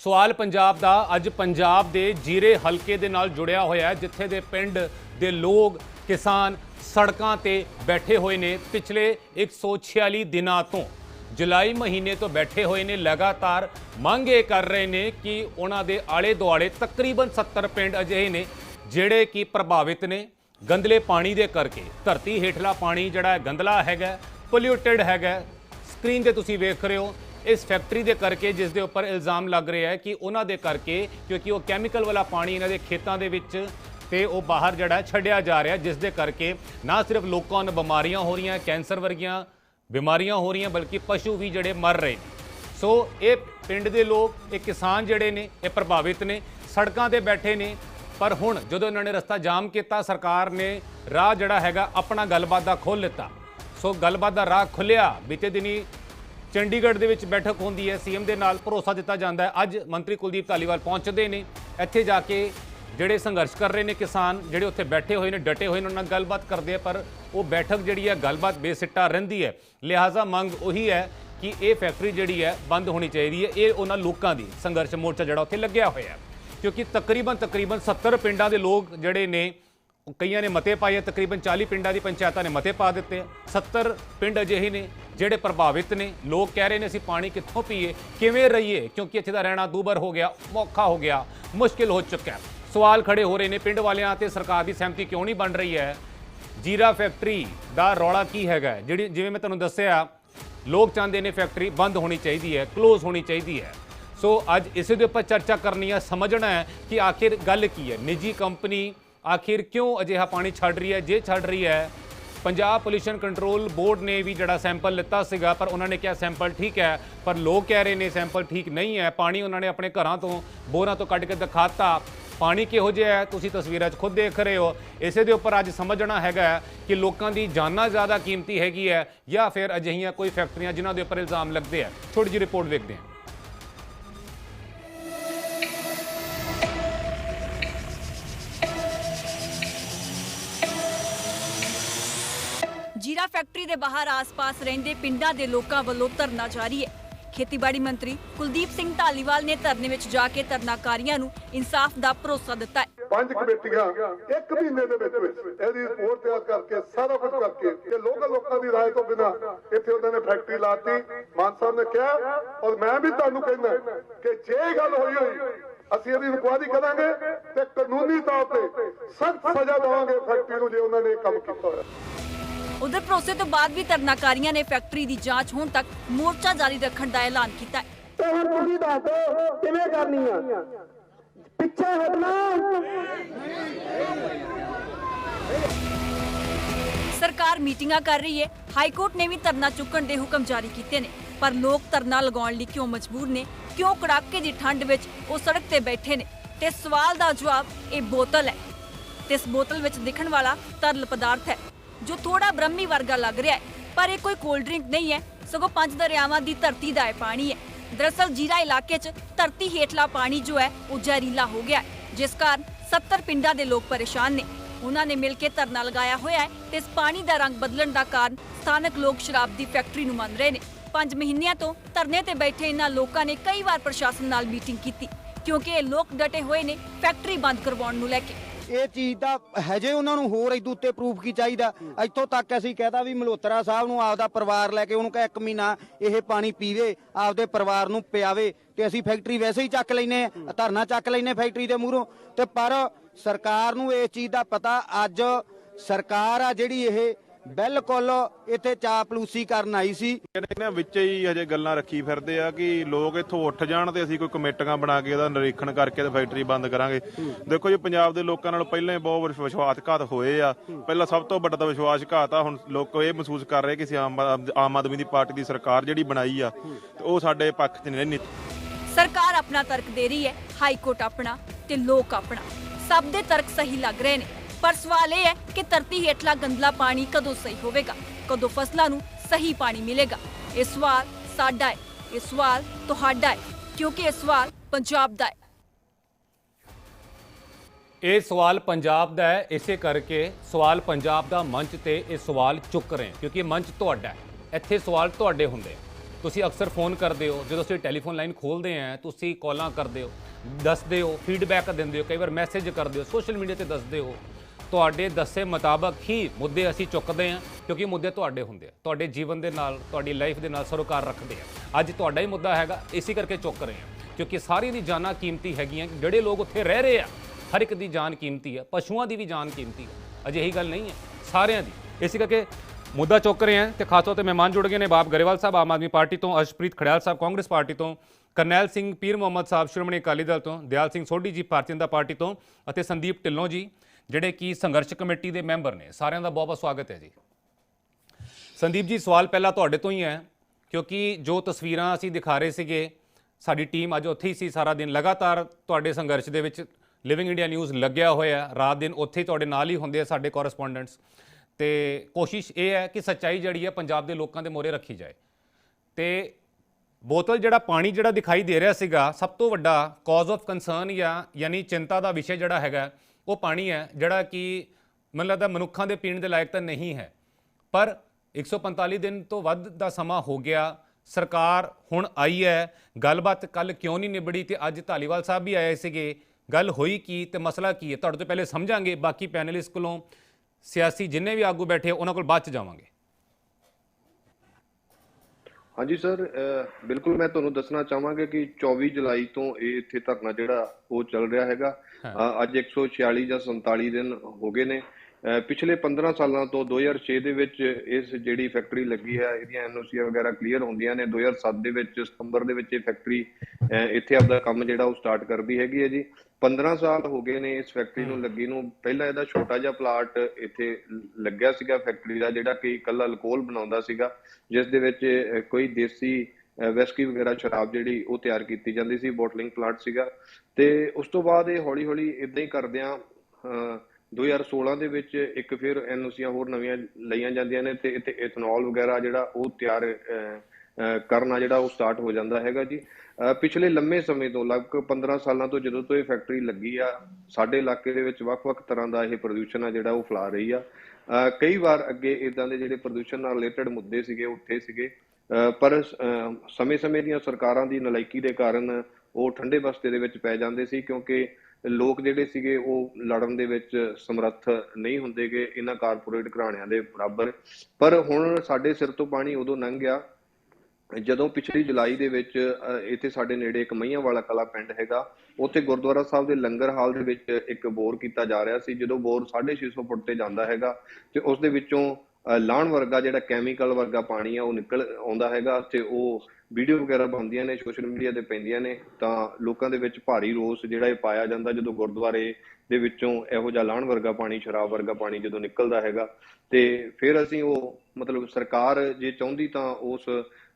ਸਵਾਲ ਪੰਜਾਬ ਦਾ ਅੱਜ ਪੰਜਾਬ ਦੇ ਜੀਰੇ ਹਲਕੇ ਦੇ ਨਾਲ ਜੁੜਿਆ ਹੋਇਆ ਹੈ, ਜਿੱਥੇ ਦੇ ਪਿੰਡ ਦੇ ਲੋਕ, ਕਿਸਾਨ ਸੜਕਾਂ ਤੇ ਬੈਠੇ ਹੋਏ ਨੇ ਪਿਛਲੇ 146 ਦਿਨਾਂ ਤੋਂ। ਜੁਲਾਈ ਮਹੀਨੇ ਤੋਂ ਬੈਠੇ ਹੋਏ ਨੇ, ਲਗਾਤਾਰ ਮੰਗ ਇਹ ਕਰ ਰਹੇ ਨੇ ਕਿ ਉਹਨਾਂ ਦੇ ਆਲੇ ਦੁਆਲੇ ਤਕਰੀਬਨ 70 ਪਿੰਡ ਅਜਿਹੇ ਨੇ ਜਿਹੜੇ ਕਿ ਪ੍ਰਭਾਵਿਤ ਨੇ। ਗੰਦਲੇ ਪਾਣੀ ਦੇ ਕਰਕੇ, ਧਰਤੀ ਹੇਠਲਾ ਪਾਣੀ ਜਿਹੜਾ ਹੈ ਗੰਦਲਾ ਹੈਗਾ ਪੋਲਿਊਟਡ ਹੈਗਾ। ਸਕਰੀਨ ਤੇ ਤੁਸੀਂ ਵੇਖ ਰਹੇ ਹੋ ਇਸ ਫੈਕਟਰੀ ਦੇ ਕਰਕੇ ਜਿਸ ਦੇ ਉੱਪਰ ਇਲਜ਼ਾਮ ਲੱਗ ਰਿਹਾ ਹੈ ਕਿ ਉਹਨਾਂ ਦੇ ਕਰਕੇ, ਕਿਉਂਕਿ ਉਹ ਕੈਮੀਕਲ ਵਾਲਾ ਪਾਣੀ ਇਹਨਾਂ ਦੇ ਖੇਤਾਂ ਦੇ ਵਿੱਚ ਤੇ ਉਹ ਬਾਹਰ ਜਿਹੜਾ ਛੱਡਿਆ ਜਾ ਰਿਹਾ ਜਿਸ ਦੇ ਕਰਕੇ ਨਾ ਸਿਰਫ ਲੋਕਾਂ ਨੂੰ ਬਿਮਾਰੀਆਂ ਹੋ ਰਹੀਆਂ, ਕੈਂਸਰ ਵਰਗੀਆਂ ਬਿਮਾਰੀਆਂ ਹੋ ਰਹੀਆਂ, ਬਲਕਿ ਪਸ਼ੂ ਵੀ ਜਿਹੜੇ ਮਰ ਰਹੇ ਸੋ ਇਹ ਪਿੰਡ ਦੇ ਲੋਕ, ਇਹ ਕਿਸਾਨ ਜਿਹੜੇ ਨੇ, ਇਹ ਪ੍ਰਭਾਵਿਤ ਨੇ, ਸੜਕਾਂ ਤੇ ਬੈਠੇ ਨੇ। ਪਰ ਹੁਣ ਜਦੋਂ ਇਹਨਾਂ ਨੇ ਰਸਤਾ ਜਾਮ ਕੀਤਾ, ਸਰਕਾਰ ਨੇ ਰਾਹ ਜਿਹੜਾ ਹੈਗਾ ਆਪਣਾ ਗੱਲਬਾਤ ਦਾ ਖੋਲ੍ਹ ਲਿੱਤਾ। ਸੋ ਗੱਲਬਾਤ ਦਾ ਰਾਹ ਖੁੱਲਿਆ ਬੀਤੇ ਦਿਨੀ ਚੰਡੀਗੜ੍ਹ ਦੇ ਵਿੱਚ ਬੈਠਕ ਹੁੰਦੀ ਹੈ, ਸੀਐਮ ਦੇ ਨਾਲ ਭਰੋਸਾ ਦਿੱਤਾ ਜਾਂਦਾ ਹੈ। ਅੱਜ ਮੰਤਰੀ ਕੁਲਦੀਪ ਧਾਲੀਵਾਲ ਪਹੁੰਚਦੇ ਨੇ। ਇੱਥੇ ਜਾ ਕੇ ਜਿਹੜੇ ਸੰਘਰਸ਼ ਕਰ ਰਹੇ ਨੇ ਕਿਸਾਨ, ਜਿਹੜੇ ਉੱਥੇ ਬੈਠੇ ਹੋਏ ਨੇ, ਡਟੇ ਹੋਏ ਨੇ, ਉਹਨਾਂ ਨਾਲ ਗੱਲਬਾਤ ਕਰਦੇ ਆ, ਪਰ ਉਹ ਬੈਠਕ ਜਿਹੜੀ ਹੈ, ਗੱਲਬਾਤ ਬੇਸਿੱਟਾ ਰਹਿੰਦੀ ਹੈ। ਲਿਹਾਜ਼ਾ ਮੰਗ ਉਹੀ ਹੈ ਕਿ ਇਹ ਫੈਕਟਰੀ ਜਿਹੜੀ ਹੈ, ਬੰਦ ਹੋਣੀ ਚਾਹੀਦੀ ਹੈ। ਇਹ ਉਹਨਾਂ ਲੋਕਾਂ ਦੀ ਸੰਘਰਸ਼ ਮੋਰਚਾ ਜਿਹੜਾ ਉੱਥੇ ਲੱਗਿਆ ਹੋਇਆ ਹੈ। ਕਿਉਂਕਿ ਤਕਰੀਬਨ ਤਕਰੀਬਨ 70 ਪਿੰਡਾਂ ਦੇ ਲੋਕ ਜਿਹੜੇ ਨੇ ਕਈਆਂ ਨੇ ਮਤੇ ਪਾਏ ਆ, ਤਕਰੀਬਨ 40 ਪਿੰਡਾਂ ਦੀ ਪੰਚਾਇਤਾਂ ਨੇ ਮਤੇ ਪਾ ਦਿੱਤੇ ਆ। 70 ਪਿੰਡ ਅਜਿਹੇ ਨੇ ਜਿਹੜੇ ਪ੍ਰਭਾਵਿਤ ਨੇ। ਲੋਕ ਕਹਿ ਰਹੇ ਨੇ ਅਸੀਂ ਪਾਣੀ ਕਿੱਥੋਂ ਪੀਏ ਕਿਵੇਂ ਰਹੀਏ ਕਿਉਂਕਿ ਇੱਥੇ ਦਾ ਰਹਿਣਾ ਦੂਬਰ ਹੋ ਗਿਆ ਔਖਾ ਹੋ ਗਿਆ ਮੁਸ਼ਕਿਲ ਹੋ ਚੁੱਕਾ ਹੈ। ਸਵਾਲ ਖੜੇ ਹੋ ਰਹੇ ਨੇ ਪਿੰਡ ਵਾਲਿਆਂ ਤੇ ਸਰਕਾਰ ਦੀ ਸਹਿਮਤੀ ਕਿਉਂ ਨਹੀਂ ਬਣ ਰਹੀ ਹੈ? ਜੀਰਾ ਫੈਕਟਰੀ ਦਾ ਰੌਲਾ ਕੀ ਹੈਗਾ ਜਿਹੜੀ ਜਿਵੇਂ ਮੈਂ ਤੁਹਾਨੂੰ ਦੱਸਿਆ ਲੋਕ ਚਾਹੁੰਦੇ ਨੇ ਫੈਕਟਰੀ ਬੰਦ ਹੋਣੀ ਚਾਹੀਦੀ ਹੈ ক্লোਜ਼ ਹੋਣੀ ਚਾਹੀਦੀ ਹੈ। ਸੋ ਅੱਜ ਇਸੇ ਦੇ ਉੱਪਰ ਚਰਚਾ ਕਰਨੀ ਹੈ ਸਮਝਣਾ ਹੈ ਕਿ ਆਖਿਰ ਗੱਲ ਕੀ ਹੈ? ਨਿੱਜੀ ਕੰਪਨੀ ਆਖਿਰ ਕਿਉਂ ਅਜਿਹਾ ਪਾਣੀ ਛੱਡ ਰਹੀ ਹੈ? ਜੇ ਛੱਡ ਰਹੀ ਹੈ, ਪੰਜਾਬ ਪੋਲੂਸ਼ਨ ਕੰਟਰੋਲ ਬੋਰਡ ਨੇ ਵੀ ਜਿਹੜਾ ਸੈਂਪਲ ਲਿੱਤਾ ਸੀਗਾ, ਪਰ ਉਹਨਾਂ ਨੇ ਕਿਹਾ ਸੈਂਪਲ ਠੀਕ ਹੈ, ਪਰ ਲੋਕ ਕਹਿ ਰਹੇ ਨੇ ਸੈਂਪਲ ਠੀਕ ਨਹੀਂ ਹੈ। ਪਾਣੀ ਉਹਨਾਂ ਨੇ ਆਪਣੇ ਘਰਾਂ ਤੋਂ, ਬੋਰਾਂ ਤੋਂ ਕੱਢ ਕੇ ਦਿਖਾਤਾ। ਪਾਣੀ ਕਿਹੋ ਜਿਹਾ ਹੈ? ਤੁਸੀਂ ਤਸਵੀਰਾਂ 'ਚ ਖੁਦ ਦੇਖ ਰਹੇ ਹੋ। ਇਸੇ ਦੇ ਉੱਪਰ ਅੱਜ ਸਮਝਣਾ ਹੈਗਾ ਕਿ ਲੋਕਾਂ ਦੀ ਜਾਨਾਂ ਜ਼ਿਆਦਾ ਕੀਮਤੀ ਹੈਗੀ ਹੈ ਜਾਂ ਫਿਰ ਅਜਿਹੀਆਂ ਕੋਈ ਫੈਕਟਰੀਆਂ ਜਿਨ੍ਹਾਂ ਦੇ ਉੱਪਰ ਇਲਜ਼ਾਮ ਲੱਗਦੇ ਆ। ਥੋੜੀ ਜਿਹੀ ਰਿਪੋਰਟ ਵੇਖਦੇ ਹਾਂ। ਜੀਰਾ ਫੈਕਟਰੀ ਦੇ ਬਾਹਰ ਆਸ-ਪਾਸ ਰਹਿੰਦੇ ਪਿੰਡਾਂ ਦੇ ਲੋਕਾਂ ਵੱਲੋਂ ਧਰਨਾ ਜਾਰੀ ਹੈ। ਖੇਤੀਬਾੜੀ ਮੰਤਰੀ ਕੁਲਦੀਪ ਸਿੰਘ ਢਾਲੀਵਾਲ ਨੇ ਧਰਨੇ ਵਿੱਚ ਜਾ ਕੇ ਧਰਨਾਕਾਰੀਆਂ ਨੂੰ ਇਨਸਾਫ ਦਾ ਭਰੋਸਾ ਦਿੱਤਾ ਹੈ। ਪੰਜ ਕਮੇਟੀਆਂ ਇੱਕ ਮਹੀਨੇ ਦੇ ਵਿੱਚ ਇਹਦੀ ਰਿਪੋਰਟ ਤਿਆਰ ਕਰਕੇ ਸਾਰਾ ਕੁਝ ਕਰਕੇ ਤੇ ਲੋਕਲ ਲੋਕਾਂ ਦੀ ਰਾਏ ਤੋਂ ਬਿਨਾ ਇੱਥੇ ਉਹਨਾਂ ਨੇ ਫੈਕਟਰੀ ਲਾਤੀ। ਮਾਨ ਸਾਹਿਬ ਨੇ ਕਿਹਾ, ਔਰ ਮੈਂ ਵੀ ਤੁਹਾਨੂੰ ਕਹਿੰਦਾ ਕਿ ਜੇ ਗੱਲ ਹੋਈ ਹੋਈ, ਅਸੀਂ ਇਹਦੀ ਇਨਕੁਆਇਰੀ ਕਰਾਂਗੇ ਤੇ ਕਾਨੂੰਨੀ ਤੌਰ ਤੇ ਸਖਤ ਸਜ਼ਾ ਦੇਵਾਂਗੇ ਫੈਕਟਰੀ ਨੂੰ ਜੇ ਉਹਨਾਂ ਨੇ ਕੰਮ ਕੀਤਾ ਹੋਇਆ। ਉਧਰ ਭਰੋਸੇ ਤੋਂ ਬਾਅਦ ਵੀ ਧਰਨਾਕਾਰੀਆਂ ਨੇ ਫੈਕਟਰੀ ਦੀ ਜਾਂਚ ਹੋਣ ਤੱਕ ਮੋਰਚਾ ਜਾਰੀ ਰੱਖਣ ਦਾ ਐਲਾਨ ਕੀਤਾ ਹੈ। ਤੇ ਹੁਣ ਤੁਸੀਂ ਦੱਸ ਦਿਓ ਕਿਵੇਂ ਕਰਨੀ ਆ? ਪਿੱਛੇ ਹਟਣਾ। ਸਰਕਾਰ ਮੀਟਿੰਗਾਂ ਕਰ ਰਹੀ ਹੈ। ਹਾਈ ਕੋਰਟ ਨੇ ਵੀ ਧਰਨਾ ਚੁੱਕਣ ਦੇ ਹੁਕਮ ਜਾਰੀ ਕੀਤੇ ਨੇ। ਪਰ ਲੋਕ ਧਰਨਾ ਲਗਾਉਣ ਲਈ ਕਿਉਂ ਮਜਬੂਰ ਨੇ? ਕਿਉਂ ਕੜਾਕੇ ਦੀ ਠੰਡ ਵਿੱਚ ਉਹ ਸੜਕ ਤੇ ਬੈਠੇ ਨੇ? ਤੇ ਸਵਾਲ ਦਾ ਜਵਾਬ ਇਹ ਬੋਤਲ ਹੈ। ਤੇ ਇਸ ਬੋਤਲ ਵਿੱਚ ਦਿਖਣ ਵਾਲਾ ਤਰਲ ਪਦਾਰਥ ਹੈ। ਜੋ ਥੋੜਾ ਬ੍ਰਹਮੀ ਵਰਗਾ ਲੱਗ ਰਿਹਾ ਹੈ, ਪਰ ਇਹ ਕੋਈ ਕੋਲਡ ਡਰਿੰਕ ਨਹੀਂ ਹੈ। ਸਗੋਂ ਪੰਜ ਦਰਿਆਵਾਂ ਦੀ ਧਰਤੀ ਦਾ ਇਹ ਪਾਣੀ ਹੈ। ਦਰਅਸਲ ਜੀਰਾ ਇਲਾਕੇ 'ਚ ਧਰਤੀ ਹੇਠਲਾ ਪਾਣੀ ਜੋ ਹੈ, ਉਹ ਜ਼ਹਿਰੀਲਾ ਹੋ ਗਿਆ ਜਿਸ ਕਾਰਨ 70 ਪਿੰਡਾਂ ਦੇ ਲੋਕ ਪਰੇਸ਼ਾਨ ਨੇ। ਉਹਨਾਂ ਨੇ ਮਿਲ ਕੇ ਧਰਨਾ ਲਗਾਇਆ ਹੋਇਆ ਹੈ ਤੇ ਇਸ ਪਾਣੀ ਦਾ ਰੰਗ ਬਦਲਣ ਦਾ ਕਾਰਨ ਸਥਾਨਕ ਲੋਕ ਸ਼ਰਾਬ ਦੀ ਫੈਕਟਰੀ ਨੂੰ ਮੰਨ ਰਹੇ ਨੇ। 5 ਮਹੀਨਿਆਂ ਤੋਂ ਧਰਨੇ ਤੇ ਬੈਠੇ ਇਹਨਾਂ ਲੋਕਾਂ ਨੇ ਕਈ ਵਾਰ ਪ੍ਰਸ਼ਾਸਨ ਨਾਲ ਮੀਟਿੰਗ ਕੀਤੀ, ਕਿਉਂਕਿ ਇਹ ਲੋਕ ਡਟੇ ਹੋਏ ਨੇ ਫੈਕਟਰੀ ਬੰਦ ਕਰਵਾਉਣ ਨੂੰ ਲੈ ਕੇ। ਇਹ ਚੀਜ਼ ਦਾ ਹਜੇ ਉਹਨਾਂ ਨੂੰ ਹੋਰ ਇਦੋਂ ਉੱਤੇ ਪ੍ਰੂਫ ਕੀ ਚਾਹੀਦਾ? ਇੱਥੋਂ ਤੱਕ ਅਸੀਂ ਕਹਤਾ ਵੀ ਮਲਹੋਤਰਾ ਸਾਹਿਬ ਨੂੰ ਆਪਦਾ ਪਰਿਵਾਰ ਲੈ ਕੇ ਉਹਨੂੰ ਕਹੇ ਇੱਕ ਮਹੀਨਾ ਇਹ ਪਾਣੀ ਪੀਵੇ, ਆਪਦੇ ਪਰਿਵਾਰ ਨੂੰ ਪਿਆਵੇ ਤੇ ਅਸੀਂ ਫੈਕਟਰੀ ਵੈਸੇ ਹੀ ਚੱਕ ਲੈਨੇ ਆ ਧਰਨਾ ਚੱਕ ਲੈਨੇ ਫੈਕਟਰੀ ਦੇ ਮੂਹਰੋਂ। ਤੇ ਪਰ ਸਰਕਾਰ ਨੂੰ ਇਸ ਚੀਜ਼ ਦਾ ਪਤਾ, ਅੱਜ ਸਰਕਾਰ ਆ ਜਿਹੜੀ ਇਹ ਬਿਲਕੁਲ ਇੱਥੇ ਚਾਪਲੂਸੀ ਕਰਨ ਆਈ ਸੀ। ਇਹਨਾਂ ਵਿੱਚ ਹੀ ਹਜੇ ਗੱਲਾਂ ਰੱਖੀ ਫਿਰਦੇ ਆ ਕਿ ਲੋਕ ਇੱਥੋਂ ਉੱਠ ਜਾਣ ਤੇ ਅਸੀਂ ਕੋਈ ਕਮੇਟੀਆਂ ਬਣਾ ਕੇ ਇਹਦਾ ਨਿਰੀਖਣ ਕਰਕੇ ਤੇ ਫੈਕਟਰੀ ਬੰਦ ਕਰਾਂਗੇ। ਦੇਖੋ ਜੀ ਪੰਜਾਬ ਦੇ ਲੋਕਾਂ ਨਾਲ ਪਹਿਲਾਂ ਹੀ ਬਹੁਤ ਵਿਸ਼ਵਾਸਘਾਤ ਹੋਏ ਆ। ਪਹਿਲਾਂ ਸਭ ਤੋਂ ਵੱਡਾ ਤਾਂ ਵਿਸ਼ਵਾਸਘਾਤ ਆ ਹੁਣ ਲੋਕ ਇਹ ਮਹਿਸੂਸ ਕਰ ਰਹੇ ਕਿ ਅਸੀਂ ਆਮ ਆਦ- ਆਮ ਆਦਮੀ ਦੀ ਪਾਰਟੀ ਦੀ ਸਰਕਾਰ ਜਿਹੜੀ ਬਣਾਈ ਆ ਤੇ ਉਹ ਸਾਡੇ ਪੱਖ 'ਚ ਨਹੀਂ ਰਹਿੰਦੀ। ਸਰਕਾਰ ਆਪਣਾ ਤਰਕ ਦੇ ਰਹੀ ਹੈ ਹਾਈ ਕੋਰਟ ਆਪਣਾ ਤੇ ਲੋਕ ਆਪਣਾ। ਸਭ ਦੇ ਤਰਕ ਸਹੀ ਲੱਗ ਰਹੇ ਨੇ। ਪਰ ਸਵਾਲ ਇਹ ਹੈ ਕਿ ਧਰਤੀ ਹੇਠਲਾ ਗੰਦਲਾ ਪਾਣੀ ਕਦੋਂ ਸਹੀ ਹੋਵੇਗਾ? ਕਦੋਂ ਫਸਲਾਂ ਨੂੰ ਸਹੀ ਪਾਣੀ ਮਿਲੇਗਾ? ਇਹ ਸਵਾਲ ਸਾਡਾ ਹੈ। ਇਹ ਸਵਾਲ ਤੁਹਾਡਾ ਹੈ, ਕਿਉਂਕਿ ਇਹ ਸਵਾਲ ਪੰਜਾਬ ਦਾ ਹੈ। ਇਹ ਸਵਾਲ ਪੰਜਾਬ ਦਾ ਹੈ। ਇਸੇ ਕਰਕੇ ਸਵਾਲ ਪੰਜਾਬ ਦਾ ਮੰਚ ਤੇ ਇਹ ਸਵਾਲ ਚੁੱਕ ਰਹੇ ਕਿਉਂਕਿ ਮੰਚ ਤੁਹਾਡਾ ਹੈ। ਇੱਥੇ ਸਵਾਲ ਤੁਹਾਡੇ ਹੁੰਦੇ ਤੁਸੀਂ ਅਕਸਰ ਫੋਨ ਕਰਦੇ ਹੋ, ਜਦੋਂ ਤੁਸੀਂ ਟੈਲੀਫੋਨ ਲਾਈਨ ਖੋਲਦੇ ਆ ਤੁਸੀਂ ਕਾਲਾਂ ਕਰਦੇ ਹੋ, ਦੱਸਦੇ ਹੋ, ਫੀਡਬੈਕ ਦਿੰਦੇ ਹੋ, ਕਈ ਵਾਰ ਮੈਸੇਜ ਕਰਦੇ ਹੋ, ਸੋਸ਼ਲ ਮੀਡੀਆ ਤੇ ਦੱਸਦੇ ਹੋ ਤੁਹਾਡੇ ਦੱਸੇ ਮੁਤਾਬਕ ਹੀ ਮੁੱਦੇ ਅਸੀਂ ਚੁੱਕਦੇ ਹਾਂ, ਕਿਉਂਕਿ ਮੁੱਦੇ ਤੁਹਾਡੇ ਹੁੰਦੇ ਆ। ਤੁਹਾਡੇ ਜੀਵਨ ਦੇ ਨਾਲ, ਤੁਹਾਡੀ ਲਾਈਫ ਦੇ ਨਾਲ ਸਰੋਕਾਰ ਰੱਖਦੇ ਆ। ਅੱਜ ਤੁਹਾਡਾ ਹੀ ਮੁੱਦਾ ਹੈਗਾ, ਇਸੇ ਕਰਕੇ ਚੁੱਕ ਰਹੇ ਹਾਂ। ਕਿਉਂਕਿ ਸਾਰੀ ਦੀ ਜਾਨਾਂ ਕੀਮਤੀ ਹੈਗੀਆਂ, ਜਿਹੜੇ ਲੋਕ ਉੱਥੇ ਰਹਿ ਰਹੇ ਆ, ਹਰ ਇੱਕ ਦੀ ਜਾਨ ਕੀਮਤੀ ਆ, ਪਸ਼ੂਆਂ ਦੀ ਵੀ ਜਾਨ ਕੀਮਤੀ ਹੈ ਅਜਿਹੀ ਗੱਲ ਨਹੀਂ ਹੈ, ਸਾਰਿਆਂ ਦੀ। ਇਸੇ ਕਰਕੇ ਮੁੱਦਾ ਚੁੱਕ ਰਹੇ ਹਾਂ ਤੇ ਖਾਸ ਤੌਰ ਤੇ ਮਹਿਮਾਨ ਜੁੜ ਗਏ ਨੇ ਬਾਪ ਗਰੇਵਾਲ ਸਾਹਿਬ, ਆਮ ਆਦਮੀ ਪਾਰਟੀ ਤੋਂ, ਅਰਸ਼ਪ੍ਰੀਤ ਖੜਿਆਲ ਸਾਹਿਬ, ਕਾਂਗਰਸ ਪਾਰਟੀ ਤੋਂ, ਕਰਨੈਲ ਸਿੰਘ, ਪੀਰ ਮੁਹੰਮਦ ਸਾਹਿਬ, ਸ਼੍ਰੋਮਣੀ ਅਕਾਲੀ ਦਲ ਤੋਂ, ਦਿਆਲ ਸਿੰਘ ਸੋਢੀ ਜੀ, ਭਾਰਤੀ ਜਨਤਾ ਪਾਰਟੀ ਤੋਂ ਅਤੇ ਸੰਦੀਪ ਢਿੱਲੋਂ ਜੀ। ਜਿਹੜੇ ਕਿ ਸੰਘਰਸ਼ ਕਮੇਟੀ ਦੇ ਮੈਂਬਰ ਨੇ, ਸਾਰਿਆਂ ਦਾ ਬਹੁਤ ਬਹੁਤ ਸਵਾਗਤ ਹੈ ਜੀ। ਸੰਦੀਪ ਜੀ, ਸਵਾਲ ਪਹਿਲਾਂ ਤੁਹਾਡੇ ਤੋਂ ਹੀ ਹੈ, ਕਿਉਂਕਿ ਜੋ ਤਸਵੀਰਾਂ ਅਸੀਂ ਦਿਖਾ ਰਹੇ ਸੀਗੇ, ਸਾਡੀ ਟੀਮ ਅੱਜ ਉੱਥੇ ਹੀ ਸੀ ਸਾਰਾ ਦਿਨ। ਲਗਾਤਾਰ ਤੁਹਾਡੇ ਸੰਘਰਸ਼ ਦੇ ਵਿੱਚ ਲਿਵਿੰਗ ਇੰਡੀਆ ਨਿਊਜ਼ ਲੱਗਿਆ ਹੋਇਆ ਰਾਤ ਦਿਨ ਉੱਥੇ ਹੀ ਤੁਹਾਡੇ ਨਾਲ ਹੀ ਹੁੰਦੇ ਆ ਸਾਡੇ ਕੋਰਸਪੋਂਡੈਂਟਸ ਤੇ ਕੋਸ਼ਿਸ਼ ਇਹ ਹੈ ਕਿ ਸੱਚਾਈ ਜਿਹੜੀ ਹੈ ਪੰਜਾਬ ਦੇ ਲੋਕਾਂ ਦੇ ਮੋਰੇ ਰੱਖੀ ਜਾਏ। ਤੇ ਬੋਤਲ ਜਿਹੜਾ ਪਾਣੀ ਜਿਹੜਾ ਦਿਖਾਈ ਦੇ ਰਿਹਾ ਸੀਗਾ, ਸਭ ਤੋਂ ਵੱਡਾ ਕਾਜ਼ ਆਫ ਕੰਸਰਨ ਜਾਂ ਯਾਨੀ ਚਿੰਤਾ ਦਾ ਵਿਸ਼ੇ ਜਿਹੜਾ ਹੈਗਾ ਉਹ ਪਾਣੀ ਹੈ ਜਿਹੜਾ ਕਿ ਮੈਨੂੰ ਲੱਗਦਾ ਮਨੁੱਖਾਂ ਦੇ ਪੀਣ ਦੇ ਲਾਇਕ ਤਾਂ ਨਹੀਂ ਹੈ। ਪਰ 145 ਦਿਨ ਤੋਂ ਵੱਧ ਦਾ ਸਮਾਂ ਹੋ ਗਿਆ, ਸਰਕਾਰ ਹੁਣ ਆਈ ਹੈ। ਗੱਲਬਾਤ ਕੱਲ ਕਿਉਂ ਨਹੀਂ ਨਿਬੜੀ ਤੇ ਅੱਜ ਧਾਲੀਵਾਲ ਸਾਹਿਬ ਵੀ ਆਏ ਸੀਗੇ। ਗੱਲ ਹੋਈ ਕੀ ਤੇ ਮਸਲਾ ਕੀ ਹੈ? ਤੁਹਾਡੇ ਤੋਂ ਪਹਿਲੇ ਸਮਝਾਂਗੇ, ਬਾਕੀ ਪੈਨਲਿਸਟ ਕੋਲੋਂ ਸਿਆਸੀ ਜਿੰਨੇ ਵੀ ਆਗੂ ਬੈਠੇ ਉਹਨਾਂ ਕੋਲ ਬਾਅਦ ਚ ਜਾਵਾਂਗੇ। ਹਾਂਜੀ ਸਰ ਬਿਲਕੁਲ ਮੈਂ ਤੁਹਾਨੂੰ ਦੱਸਣਾ ਚਾਹਾਂਗਾ ਕਿ 24 ਜੁਲਾਈ ਤੋਂ ਇਹ ਇੱਥੇ ਧਰਨਾ ਜਿਹੜਾ ਉਹ ਚੱਲ ਰਿਹਾ ਹੈਗਾ। ਅੱਜ 146 ਜਾਂ 47 ਦਿਨ ਹੋ ਗਏ ਨੇ। ਪਿਛਲੇ 15 ਸਾਲਾਂ ਤੋਂ 2006 ਦੇ ਵਿੱਚ ਇਸ ਜਿਹੜੀ ਫੈਕਟਰੀ ਲੱਗੀ ਹੈ ਇਹਦੀਆਂ ਐਨਓਸੀ ਵਗੈਰਾ ਕਲੀਅਰ ਹੁੰਦੀਆਂ ਨੇ। 2007 ਦੇ ਵਿੱਚ ਸਤੰਬਰ ਦੇ ਵਿੱਚ ਇਹ ਫੈਕਟਰੀ ਇੱਥੇ ਆਪਦਾ ਕੰਮ ਜਿਹੜਾ ਉਹ ਸਟਾਰਟ ਕਰਦੀ ਹੈਗੀ ਹੈ ਜੀ। 15 ਸਾਲ ਹੋ ਗਏ ਨੇ ਇਸ ਫੈਕਟਰੀ ਨੂੰ ਲੱਗੀ ਨੂੰ। ਪਹਿਲਾਂ ਇਹਦਾ ਛੋਟਾ ਜਿਹਾ ਪਲਾਟ ਇੱਥੇ ਲੱਗਿਆ ਸੀਗਾ ਫੈਕਟਰੀ ਦਾ ਜਿਹੜਾ ਕਿ ਇਕੱਲਾ ਅਲਕੋਹਲ ਬਣਾਉਂਦਾ ਸੀਗਾ ਜਿਸ ਦੇ ਵਿੱਚ ਕੋਈ ਦੇਸੀ ਵੈਸਕੀ ਵਗੈਰਾ ਸ਼ਰਾਬ ਜਿਹੜੀ ਉਹ ਤਿਆਰ ਕੀਤੀ ਜਾਂਦੀ ਸੀ ਬੋਟਲਿੰਗ ਪਲਾਂਟ ਸੀਗਾ। ਤੇ ਉਸ ਤੋਂ ਬਾਅਦ ਇਹ ਹੌਲੀ ਹੌਲੀ ਇਦਾਂ ਹੀ ਕਰਦਿਆਂ ਅਹ, 2016 ਦੇ ਵਿੱਚ ਇੱਕ ਫਿਰ ਐਨਓਸੀਆਂ ਹੋਰ ਨਵੀਆਂ ਲਈਆਂ ਜਾਂਦੀਆਂ ਨੇ ਤੇ ਇੱਥੇ ਇਥਨੋਲ ਵਗੈਰਾ ਜਿਹੜਾ ਉਹ ਤਿਆਰ ਕਰਨਾ ਜਿਹੜਾ ਉਹ ਸਟਾਰਟ ਹੋ ਜਾਂਦਾ ਹੈਗਾ ਜੀ। ਪਿਛਲੇ ਲੰਮੇ ਸਮੇਂ ਤੋਂ ਲਗਭਗ 15 ਸਾਲਾਂ ਤੋਂ ਜਦੋਂ ਤੋਂ ਇਹ ਫੈਕਟਰੀ ਲੱਗੀ ਆ ਸਾਡੇ ਇਲਾਕੇ ਦੇ ਵਿੱਚ ਵੱਖ-ਵੱਖ ਤਰ੍ਹਾਂ ਦਾ ਇਹ ਪ੍ਰਦੂਸ਼ਣ ਆ ਜਿਹੜਾ ਉਹ ਫੈਲਾ ਰਹੀ ਆ। ਕਈ ਵਾਰ ਅੱਗੇ ਇਦਾਂ ਦੇ ਜਿਹੜੇ ਪ੍ਰਦੂਸ਼ਣ ਨਾਲ ਰਿਲੇਟਡ ਮੁੱਦੇ ਸੀਗੇ ਉੱਠੇ ਸੀਗੇ। ਪਰ ਸਮੇਂ-ਸਮੇਂ ਦੀਆਂ ਸਰਕਾਰਾਂ ਦੀ ਨਲਾਇਕੀ ਦੇ ਕਾਰਨ ਉਹ ਠੰਡੇ ਬਸਤੇ ਦੇ ਵਿੱਚ ਪੈ ਜਾਂਦੇ ਸੀ ਕਿਉਂਕਿ ਲੋਕ ਜਿਹੜੇ ਸੀਗੇ ਉਹ ਲੜਨ ਦੇ ਵਿੱਚ ਸਮਰੱਥ ਨਹੀਂ ਹੁੰਦੇਗੇ ਇਹਨਾਂ ਕਾਰਪੋਰੇਟ ਘਰਾਣਿਆਂ ਦੇ ਬਰਾਬਰ। ਪਰ ਹੁਣ ਸਾਡੇ ਸਿਰ ਤੋਂ ਪਾਣੀ ਉਦੋਂ ਲੰਘ ਗਿਆ ਜਦੋਂ ਪਿਛਲੀ ਜੁਲਾਈ ਦੇ ਵਿੱਚ ਇੱਥੇ ਸਾਡੇ ਨੇੜੇ ਇੱਕ ਮਈਆਂ ਵਾਲਾ ਕਲਾ ਪਿੰਡ ਹੈਗਾ, ਉੱਥੇ ਗੁਰਦੁਆਰਾ ਸਾਹਿਬ ਦੇ ਲੰਗਰ ਹਾਲ ਦੇ ਵਿੱਚ ਇੱਕ ਬੋਰ ਕੀਤਾ ਜਾ ਰਿਹਾ ਸੀ, ਜਦੋਂ ਬੋਰ 650 ਫੁੱਟ ਤੇ ਜਾਂਦਾ ਹੈਗਾ ਤੇ ਉਸ ਦੇ ਵਿੱਚੋਂ ਅ, ਲਾਹਣ ਵਰਗਾ ਜਿਹੜਾ ਕੈਮੀਕਲ ਵਰਗਾ ਪਾਣੀ ਆ ਉਹ ਨਿਕਲ ਆਉਂਦਾ ਹੈਗਾ ਤੇ ਉਹ ਵੀਡੀਓ ਵਗੈਰਾ ਬਣਦੀਆਂ ਨੇ ਸੋਸ਼ਲ ਮੀਡੀਆ ਤੇ ਪੈਂਦੀਆਂ ਨੇ ਤਾਂ ਲੋਕਾਂ ਦੇ ਵਿੱਚ ਭਾਰੀ ਰੋਸ ਜਿਹੜਾ ਇਹ ਪਾਇਆ ਜਾਂਦਾ ਜਦੋਂ ਗੁਰਦੁਆਰੇ ਦੇ ਵਿੱਚੋਂ ਇਹੋ ਜਿਹਾ ਲਾਹਣ ਵਰਗਾ ਪਾਣੀ ਸ਼ਰਾਬ ਵਰਗਾ ਪਾਣੀ ਜਦੋਂ ਨਿਕਲਦਾ ਹੈਗਾ। ਤੇ ਫਿਰ ਅਸੀਂ ਉਹ ਮਤਲਬ ਸਰਕਾਰ ਜੇ ਚਾਹੁੰਦੀ ਤਾਂ ਉਸ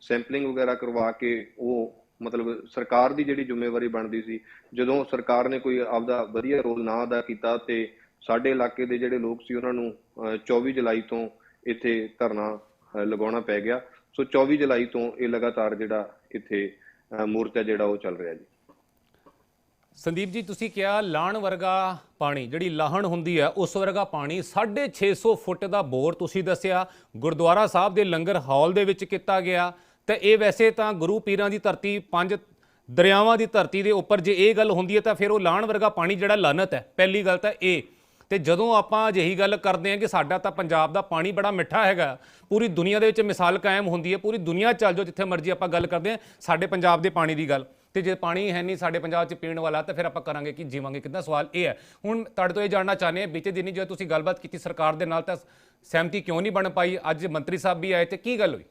ਸੈਂਪਲਿੰਗ ਵਗੈਰਾ ਕਰਵਾ ਕੇ ਉਹ ਮਤਲਬ ਸਰਕਾਰ ਦੀ ਜਿਹੜੀ ਜ਼ਿੰਮੇਵਾਰੀ ਬਣਦੀ ਸੀ ਜਦੋਂ ਸਰਕਾਰ ਨੇ ਕੋਈ ਆਪਦਾ ਵਧੀਆ ਰੋਲ ਨਾ ਅਦਾ ਕੀਤਾ ਤੇ ਸਾਡੇ ਇਲਾਕੇ ਦੇ ਜਿਹੜੇ ਲੋਕ ਸੀ ਉਹਨਾਂ ਨੂੰ ਅਹ, 24 ਜੁਲਾਈ ਤੋਂ ਇੱਥੇ ਧਰਨਾ ਲਗਾਉਣਾ ਪੈ ਗਿਆ। ਸੋ 24 ਜੁਲਾਈ ਤੋਂ ਇਹ ਲਗਾਤਾਰ ਜਿਹੜਾ ਇੱਥੇ ਮੋਰਚਾ ਜਿਹੜਾ ਉਹ ਚੱਲ ਰਿਹਾ ਜੀ। ਸੰਦੀਪ ਜੀ, ਤੁਸੀਂ ਕਿਹਾ ਲਾਹਣ ਵਰਗਾ ਪਾਣੀ, ਜਿਹੜੀ ਲਾਹਣ ਹੁੰਦੀ ਹੈ, ਉਸ ਵਰਗਾ ਪਾਣੀ 650 ਫੁੱਟ ਦਾ ਬੋਰ ਤੁਸੀਂ ਦੱਸਿਆ। ਗੁਰਦੁਆਰਾ ਸਾਹਿਬ ਦੇ ਲੰਗਰ ਹਾਲ ਦੇ ਵਿੱਚ ਕੀਤਾ ਗਿਆ। ਤੇ ਇਹ ਵੈਸੇ ਤਾਂ ਗੁਰੂ ਪੀਰਾਂ ਦੀ ਧਰਤੀ, ਪੰਜ ਦਰਿਆਵਾਂ ਦੀ ਧਰਤੀ ਦੇ ਉੱਪਰ ਜੇ ਇਹ ਗੱਲ ਹੁੰਦੀ ਹੈ, ਤਾਂ ਫਿਰ ਉਹ ਲਾਹਣ ਵਰਗਾ ਪਾਣੀ ਜਿਹੜਾ ਲਾਨਤ ਹੈ। ਪਹਿਲੀ ਗੱਲ ਤਾਂ ਇਹ। ਤੇ ਜਦੋਂ ਆਪਾਂ ਅਜਿਹੀ ਗੱਲ ਕਰਦੇ ਹਾਂ ਕਿ ਸਾਡਾ ਤਾਂ ਪੰਜਾਬ ਦਾ ਪਾਣੀ ਬੜਾ ਮਿੱਠਾ ਹੈਗਾ, ਪੂਰੀ ਦੁਨੀਆ ਦੇ ਵਿੱਚ ਮਿਸਾਲ ਕਾਇਮ ਹੁੰਦੀ ਹੈ, ਪੂਰੀ ਦੁਨੀਆ ਚੱਲ ਜਾਓ ਜਿੱਥੇ ਮਰਜ਼ੀ ਆਪਾਂ ਗੱਲ ਕਰਦੇ ਹਾਂ, ਸਾਡੇ ਪੰਜਾਬ ਦੇ ਪਾਣੀ ਦੀ ਗੱਲ। ਤੇ ਜੇ ਪਾਣੀ ਹੈ ਨਹੀਂ ਸਾਡੇ ਪੰਜਾਬ 'ਚ ਪੀਣ ਵਾਲਾ, ਤਾਂ ਫਿਰ ਆਪਾਂ ਕਰਾਂਗੇ ਕਿ, ਜੀਵਾਂਗੇ ਕਿੰਨਾ ਸਵਾਲ ਇਹ ਹੈ। ਹੁਣ ਤੁਹਾਡੇ ਤੋਂ ਇਹ ਜਾਣਨਾ ਚਾਹੁੰਦੇ ਹਾਂ, ਬੀਤੇ ਦਿਨੀ ਜਦੋਂ ਤੁਸੀਂ ਗੱਲਬਾਤ ਕੀਤੀ ਸਰਕਾਰ ਦੇ ਨਾਲ, ਤਾਂ ਸਹਿਮਤੀ ਕਿਉਂ ਨਹੀਂ ਬਣ ਪਾਈ? ਅੱਜ ਮੰਤਰੀ ਸਾਹਿਬ ਵੀ ਆਏ ਤੇ ਕੀ ਗੱਲ ਹੋਈ?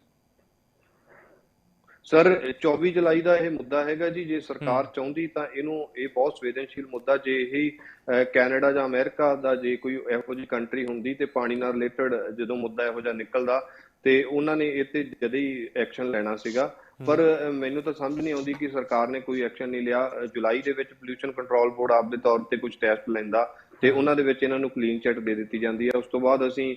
ਸਰ 24 ਜੁਲਾਈ ਦਾ ਇਹ ਮੁੱਦਾ ਹੈਗਾ ਜੀ ਜੇ ਸਰਕਾਰ ਚਾਹੁੰਦੀ ਤਾਂ ਇਹਨੂੰ ਇਹ ਬਹੁਤ ਸੰਵੇਦਨਸ਼ੀਲ ਮੁੱਦਾ ਜੇ ਇਹ ਕੈਨੇਡਾ ਜਾਂ ਅਮਰੀਕਾ ਦਾ ਜੇ ਕੋਈ ਇਹੋ ਜਿਹੀ ਕੰਟਰੀ ਹੁੰਦੀ ਤੇ ਪਾਣੀ ਨਾਲ ਰਿਲੇਟਡ ਜਦੋਂ ਮੁੱਦਾ ਇਹੋ ਜਿਹਾ ਨਿਕਲਦਾ ਤੇ ਉਹਨਾਂ ਨੇ ਇਹ ਤੇ ਜਦ ਹੀ ਐਕਸ਼ਨ ਲੈਣਾ ਸੀਗਾ। ਪਰ ਮੈਨੂੰ ਤਾਂ ਸਮਝ ਨਹੀਂ ਆਉਂਦੀ ਕਿ ਸਰਕਾਰ ਨੇ ਕੋਈ ਐਕਸ਼ਨ ਨਹੀਂ ਲਿਆ। ਜੁਲਾਈ ਦੇ ਵਿੱਚ ਪੋਲੂਸ਼ਨ ਕੰਟਰੋਲ ਬੋਰਡ ਆਪਦੇ ਤੌਰ ਤੇ ਕੁਝ ਟੈਸਟ ਲੈਂਦਾ ਤੇ ਉਹਨਾਂ ਦੇ ਵਿੱਚ ਇਹਨਾਂ ਨੂੰ ਕਲੀਨ ਚਿੱਟ ਦੇ ਦਿੱਤੀ ਜਾਂਦੀ ਹੈ। ਉਸ ਤੋਂ ਬਾਅਦ ਅਸੀਂ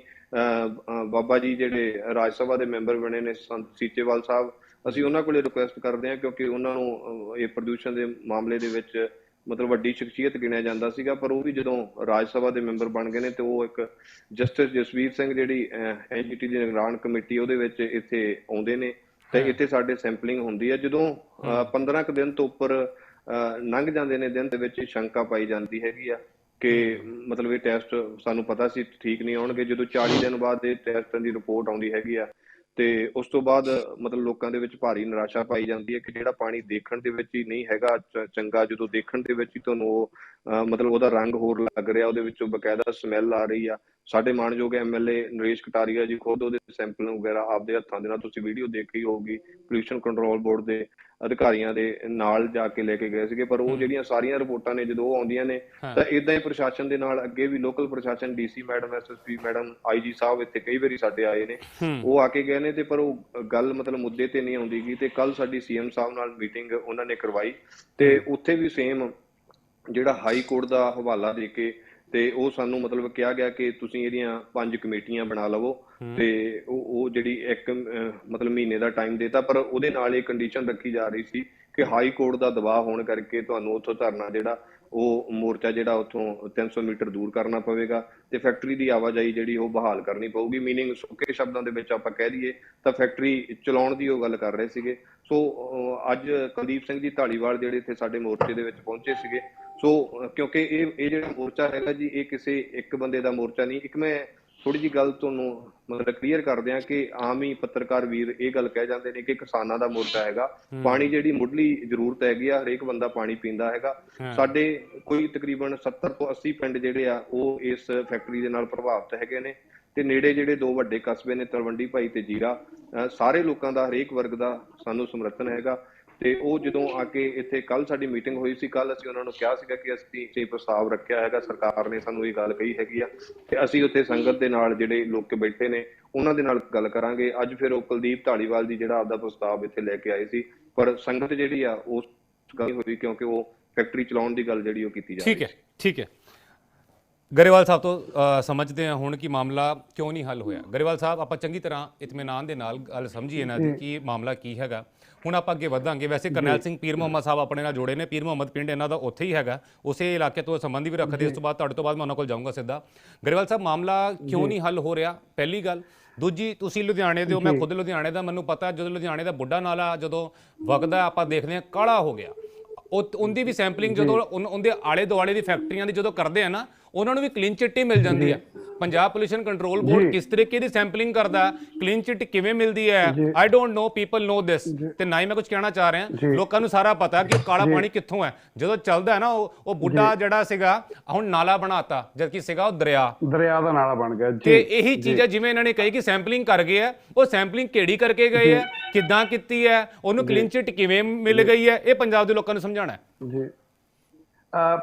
ਬਾਬਾ ਜੀ ਜਿਹੜੇ ਰਾਜ ਸਭਾ ਦੇ ਮੈਂਬਰ ਬਣੇ ਨੇ ਸੰਤ ਸੀਚੇਵਾਲ ਸਾਹਿਬ ਅਸੀਂ ਉਹਨਾਂ ਕੋਲੇ ਰਿਕੁਐਸਟ ਕਰਦੇ ਹਾਂ ਕਿਉਂਕਿ ਉਹਨਾਂ ਨੂੰ ਇਹ ਪ੍ਰਦੂਸ਼ਣ ਦੇ ਮਾਮਲੇ ਦੇ ਵਿੱਚ ਮਤਲਬ ਵੱਡੀ ਸ਼ਖਸੀਅਤ ਗਿਣਿਆ ਜਾਂਦਾ ਸੀਗਾ ਪਰ ਉਹ ਵੀ ਜਦੋਂ ਰਾਜ ਸਭਾ ਦੇ ਮੈਂਬਰ ਬਣ ਗਏ ਨੇ ਤੇ ਉਹ ਇੱਕ ਜਸਟਿਸ ਜਸਵੀਰ ਸਿੰਘ ਜਿਹੜੀ ਐਨਜੀਟੀ ਦੀ ਨਿਗਰਾਨ ਕਮੇਟੀ ਉਹਦੇ ਵਿੱਚ ਇੱਥੇ ਆਉਂਦੇ ਨੇ ਤੇ ਇੱਥੇ ਸਾਡੇ ਸੈਂਪਲਿੰਗ ਹੁੰਦੀ ਹੈ। ਜਦੋਂ ਅ, 15 ਕੁ ਦਿਨ ਤੋਂ ਉੱਪਰ ਲੰਘ ਜਾਂਦੇ ਨੇ ਦਿਨ ਦੇ ਵਿੱਚ ਸ਼ੰਕਾ ਪਾਈ ਜਾਂਦੀ ਹੈਗੀ ਆ ਕਿ ਮਤਲਬ ਇਹ ਟੈਸਟ ਸਾਨੂੰ ਪਤਾ ਸੀ ਠੀਕ ਨਹੀਂ ਆਉਣਗੇ। ਜਦੋਂ 40 ਦਿਨ ਬਾਅਦ ਇਹ ਟੈਸਟਾਂ ਦੀ ਰਿਪੋਰਟ ਆਉਂਦੀ ਹੈਗੀ ਆ ਤੇ ਉਸ ਤੋਂ ਬਾਅਦ ਮਤਲਬ ਲੋਕਾਂ ਦੇ ਵਿੱਚ ਭਾਰੀ ਨਿਰਾਸ਼ਾ ਪਾਈ ਜਾਂਦੀ ਹੈ ਕਿ ਜਿਹੜਾ ਪਾਣੀ ਦੇਖਣ ਦੇ ਵਿੱਚ ਹੀ ਨਹੀਂ ਹੈਗਾ ਚੰਗਾ ਜਦੋਂ ਦੇਖਣ ਦੇ ਵਿੱਚ ਹੀ ਤੁਹਾਨੂੰ ਉਹ, ਅਹ ਮਤਲਬ ਉਹਦਾ ਰੰਗ ਹੋਰ ਲੱਗ ਰਿਹਾ, ਉਹਦੇ ਵਿੱਚੋਂ ਬਕਾਇਦਾ ਸਮੈਲ ਆ ਰਹੀ ਆ। ਸਾਡੇ ਮਾਣਯੋਗ ਐਮਐਲਏ ਨਰੇਸ਼ ਕਟਾਰੀਆ ਜੀ ਖੁਦ ਉਹਦੇ ਸੈਂਪਲ ਵਗੈਰਾ ਆਪਦੇ ਹੱਥਾਂ ਦੇ ਨਾਲ ਤੁਸੀਂ ਵੀਡੀਓ ਦੇਖੀ ਹੋਊਗੀ ਪੋਲੂਸ਼ਨ ਕੰਟਰੋਲ ਬੋਰਡ ਦੇ। ਅਧਿਕਾਰੀਆਂ ਦੇ ਨਾਲ ਜਾ ਕੇ ਲੈ ਕੇ ਗਏ ਸੀਗੇ ਪਰ ਉਹ ਜਿਹੜੀਆਂ ਸਾਰੀਆਂ ਰਿਪੋਰਟਾਂ ਨੇ ਜਦੋਂ ਉਹ ਆਉਂਦੀਆਂ ਨੇ ਤਾਂ ਇਦਾਂ ਹੀ ਪ੍ਰਸ਼ਾਸਨ ਦੇ ਨਾਲ ਅੱਗੇ ਵੀ ਲੋਕਲ ਪ੍ਰਸ਼ਾਸਨ DC madam SSP madam IG ਸਾਹਿਬ ਇੱਥੇ ਕਈ ਵਾਰੀ ਸਾਡੇ ਆਏ ਨੇ। ਉਹ ਆ ਕੇ ਗਏ ਨੇ ਤੇ ਪਰ ਉਹ ਗੱਲ ਮਤਲਬ ਮੁੱਦੇ ਤੇ ਨਹੀਂ ਆਉਂਦੀਗੀ ਤੇ ਕੱਲ ਸਾਡੀ ਸੀਐਮ ਸਾਹਿਬ ਨਾਲ ਮੀਟਿੰਗ ਉਹਨਾਂ ਨੇ ਕਰਵਾਈ ਤੇ ਉੱਥੇ ਵੀ ਸੇਮ ਜਿਹੜਾ ਹਾਈ ਕੋਰਟ ਦਾ ਹਵਾਲਾ ਦੇ ਕੇ ਤੇ ਉਹ ਸਾਨੂੰ ਮਤਲਬ ਕਿਹਾ ਗਿਆ ਕਿ ਤੁਸੀਂ ਇਹਦੀਆਂ ਪੰਜ ਕਮੇਟੀਆਂ ਬਣਾ ਲਵੋ ਤੇ ਉਹ ਉਹ ਜਿਹੜੀ ਇੱਕ ਮਤਲਬ ਮਹੀਨੇ ਦਾ ਟਾਈਮ ਦੇਤਾ ਪਰ ਉਹਦੇ ਨਾਲ ਇਹ ਕੰਡੀਸ਼ਨ ਰੱਖੀ ਜਾ ਰਹੀ ਸੀ ਕਿ ਹਾਈ ਕੋਰਟ ਦਾ ਦਬਾਅ ਹੋਣ ਕਰਕੇ ਤੁਹਾਨੂੰ ਉੱਥੋਂ ਧਰਨਾ ਜਿਹੜਾ ਉਹ ਮੋਰਚਾ ਜਿਹੜਾ ਉੱਥੋਂ 300 ਮੀਟਰ ਦੂਰ ਕਰਨਾ ਪਵੇਗਾ ਤੇ ਫੈਕਟਰੀ ਦੀ ਆਵਾਜਾਈ ਜਿਹੜੀ ਉਹ ਬਹਾਲ ਕਰਨੀ ਪਊਗੀ। ਮੀਨਿੰਗ ਸੁੱਕੇ ਸ਼ਬਦਾਂ ਦੇ ਵਿੱਚ ਆਪਾਂ ਕਹਿ ਦਈਏ ਤਾਂ ਫੈਕਟਰੀ ਚਲਾਉਣ ਦੀ ਉਹ ਗੱਲ ਕਰ ਰਹੇ ਸੀਗੇ। ਸੋ ਅੱਜ ਕੁਲਦੀਪ ਸਿੰਘ ਜੀ ਢਾਲੀਵਾਲ ਜਿਹੜੇ ਇੱਥੇ ਸਾਡੇ ਮੋਰਚੇ ਦੇ ਵਿੱਚ ਪਹੁੰਚੇ ਸੀਗੇ ਸੋ ਕਿਉਂਕਿ ਇਹ ਇਹ ਜਿਹੜਾ ਮੋਰਚਾ ਹੈਗਾ ਜੀ ਇਹ ਕਿਸੇ ਇੱਕ ਬੰਦੇ ਦਾ ਮੋਰਚਾ ਨਹੀਂ। ਇੱਕ ਮੈਂ ਥੋੜੀ ਜੀ ਗੱਲ ਤੁਹਾਨੂੰ ਮਤਲਬ ਕਲੀਅਰ ਕਰ ਦਿਆਂ ਕਿ ਆਮ ਹੀ ਪੱਤਰਕਾਰ ਵੀਰ ਇਹ ਗੱਲ ਕਹਿ ਜਾਂਦੇ ਨੇ ਕਿ ਕਿਸਾਨਾਂ ਦਾ ਮੋਰਚਾ ਹੈਗਾ। ਪਾਣੀ ਜਿਹੜੀ ਮੁੱਢਲੀ ਜ਼ਰੂਰਤ ਹੈਗੀ ਆ ਹਰੇਕ ਬੰਦਾ ਪਾਣੀ ਪੀਂਦਾ ਹੈਗਾ। ਸਾਡੇ ਕੋਈ ਤਕਰੀਬਨ 70 ਤੋਂ 80 ਪਿੰਡ ਜਿਹੜੇ ਆ ਉਹ ਇਸ ਫੈਕਟਰੀ ਦੇ ਨਾਲ ਪ੍ਰਭਾਵਿਤ ਹੈਗੇ ਨੇ ਤੇ ਨੇੜੇ ਜਿਹੜੇ ਦੋ ਵੱਡੇ ਕਸਬੇ ਨੇ ਤਲਵੰਡੀ ਭਾਈ ਤੇ ਜੀਰਾ ਸਾਰੇ ਲੋਕਾਂ ਦਾ ਹਰੇਕ ਵਰਗ ਦਾ ਸਾਨੂੰ ਸਮਰਥਨ ਹੈਗਾ। ਤੇ ਉਹ ਜਦੋਂ ਆ ਕੇ ਇੱਥੇ ਕੱਲ ਸਾਡੀ ਮੀਟਿੰਗ ਹੋਈ ਸੀ ਕੱਲ ਅਸੀਂ ਉਹਨਾਂ ਨੂੰ ਕਿਹਾ ਸੀਗਾ ਕਿ ਅਸੀਂ ਇਹ ਪ੍ਰਸਤਾਵ ਰੱਖਿਆ ਹੈਗਾ ਸਰਕਾਰ ਨੇ ਸਾਨੂੰ ਇਹ ਗੱਲ ਕਹੀ ਹੈਗੀ ਆ ਤੇ ਅਸੀਂ ਉੱਥੇ ਸੰਗਤ ਦੇ ਨਾਲ ਜਿਹੜੇ ਲੋਕ ਬੈਠੇ ਨੇ ਉਹਨਾਂ ਦੇ ਨਾਲ ਗੱਲ ਕਰਾਂਗੇ। ਅੱਜ ਫਿਰ ਉਹ ਕੁਲਦੀਪ ਢਾਲੀਵਾਲ ਜੀ ਜਿਹੜਾ ਆਪਦਾ ਪ੍ਰਸਤਾਵ ਇੱਥੇ ਲੈ ਕੇ ਆਏ ਸੀ ਪਰ ਸੰਗਤ ਜਿਹੜੀ ਆ ਉਸ ਗੱਲ ਹੋਈ ਕਿਉਂਕਿ ਉਹ ਫੈਕਟਰੀ ਚਲਾਉਣ ਦੀ ਗੱਲ ਜਿਹੜੀ ਉਹ ਕੀਤੀ ਜਾ ਰਹੀ ਠੀਕ ਹੈ ਠੀਕ ਹੈ। ਗਰੇਵਾਲ ਸਾਹਿਬ ਤੋਂ ਸਮਝਦੇ ਹਾਂ ਹੁਣ ਕਿ ਮਾਮਲਾ ਕਿਉਂ ਨਹੀਂ ਹੱਲ ਹੋਇਆ। ਗਰੇਵਾਲ ਸਾਹਿਬ ਆਪਾਂ ਚੰਗੀ ਤਰ੍ਹਾਂ ਇਤਮੀਨਾਨ ਦੇ ਨਾਲ ਗੱਲ ਸਮਝੀਏ ਨਾ ਦੀ ਕਿ ਮਾਮਲਾ ਕੀ ਹੈਗਾ। ਹੁਣ ਆਪਾਂ ਅੱਗੇ ਵਧਾਂਗੇ। ਵੈਸੇ ਕਰਨੈਲ ਸਿੰਘ ਪੀਰ ਮੁਹੰਮਦ ਸਾਹਿਬ ਆਪਣੇ ਨਾਲ ਜੋੜੇ ਨੇ। ਪੀਰ ਮੁਹੰਮਦ ਪਿੰਡ ਇਹਨਾਂ ਦਾ ਉੱਥੇ ਹੀ ਹੈਗਾ। ਉਸੇ ਇਲਾਕੇ ਤੋਂ ਸੰਬੰਧੀ ਵੀ ਰੱਖਦੇ। ਇਸ ਤੋਂ ਬਾਅਦ ਤੁਹਾਡੇ ਤੋਂ ਬਾਅਦ ਮੈਂ ਉਹਨਾਂ ਕੋਲ ਜਾਊਂਗਾ ਸਿੱਧਾ। ਗਰੇਵਾਲ ਸਾਹਿਬ ਮਾਮਲਾ ਕਿਉਂ ਨਹੀਂ ਹੱਲ ਹੋ ਰਿਹਾ? ਪਹਿਲੀ ਗੱਲ ਦੂਜੀ ਤੁਸੀਂ ਲੁਧਿਆਣੇ ਦੇ ਹੋ ਮੈਂ ਖੁਦ ਲੁਧਿਆਣੇ ਦਾ। ਮੈਨੂੰ ਪਤਾ ਜਦੋਂ ਲੁਧਿਆਣੇ ਦਾ ਬੁੱਢਾ ਨਾਲਾ ਜਦੋਂ ਵਗਦਾ ਆਪਾਂ ਦੇਖਦੇ ਹਾਂ ਕਾਲਾ ਹੋ ਗਿਆ। ਉਹ ਉਹਦੀ ਵੀ ਸੈਂਪਲਿੰਗ ਜਦੋਂ ਉਹਦੇ ਆਲੇ ਦੁਆਲੇ ਦੀ ਫੈਕਟਰੀਆਂ ਦੀ ਜਦੋਂ ਕਰਦੇ ਆ ਨਾ ਉਹਨਾਂ ਨੂੰ ਵੀ ਕਲੀਨ ਚਿੱਟ ਹੀ ਮਿਲ ਜਾਂਦੀ ਹੈ। ਪੰਜਾਬ ਪੋਲੂਸ਼ਨ ਕੰਟਰੋਲ ਬੋਰਡ ਕਿਸ ਤਰੀਕੇ ਦੀ ਸੈਂਪਲਿੰਗ ਕਰਦਾ ਕਲੀਨ ਚਿੱਟ ਕਿਵੇਂ ਮਿਲਦੀ ਹੈ? ਆਈ ਡੋਨਟ ਨੋ ਪੀਪਲ ਨੋ ਦਿਸ ਤੇ ਨਾ ਹੀ ਮੈਂ ਕੁਝ ਕਹਿਣਾ ਚਾਹ ਰਿਹਾ। ਲੋਕਾਂ ਨੂੰ ਸਾਰਾ ਪਤਾ ਕਿ ਕਾਲਾ ਪਾਣੀ ਕਿੱਥੋਂ ਹੈ। ਜਦੋਂ ਚੱਲਦਾ ਹੈ ਨਾ ਉਹ ਉਹ ਬੁੱਢਾ ਜਿਹੜਾ ਸੀਗਾ ਹੁਣ ਨਾਲਾ ਬਣਾਤਾ ਜਦਕਿ ਸੀਗਾ ਉਹ ਦਰਿਆ। ਦਰਿਆ ਦਾ ਨਾਲਾ ਬਣ ਗਿਆ। ਤੇ ਇਹੀ ਚੀਜ਼ਾਂ ਜਿਵੇਂ ਇਹਨਾਂ ਨੇ ਕਹੀ ਕਿ ਸੈਂਪਲਿੰਗ ਕਰ ਗਏ ਆ ਉਹ ਸੈਂਪਲਿੰਗ ਕਿਹੜੀ ਕਰਕੇ ਗਏ ਆ ਕਿੱਦਾਂ ਕੀਤੀ ਹੈ ਉਹਨੂੰ ਕਲੀਨ ਚਿੱਟ ਕਿਵੇਂ ਮਿਲ ਗਈ ਹੈ ਇਹ ਪੰਜਾਬ ਦੇ ਲੋਕਾਂ ਨੂੰ ਸਮਝਾਉਣਾ ਹੈ। ਜੀ।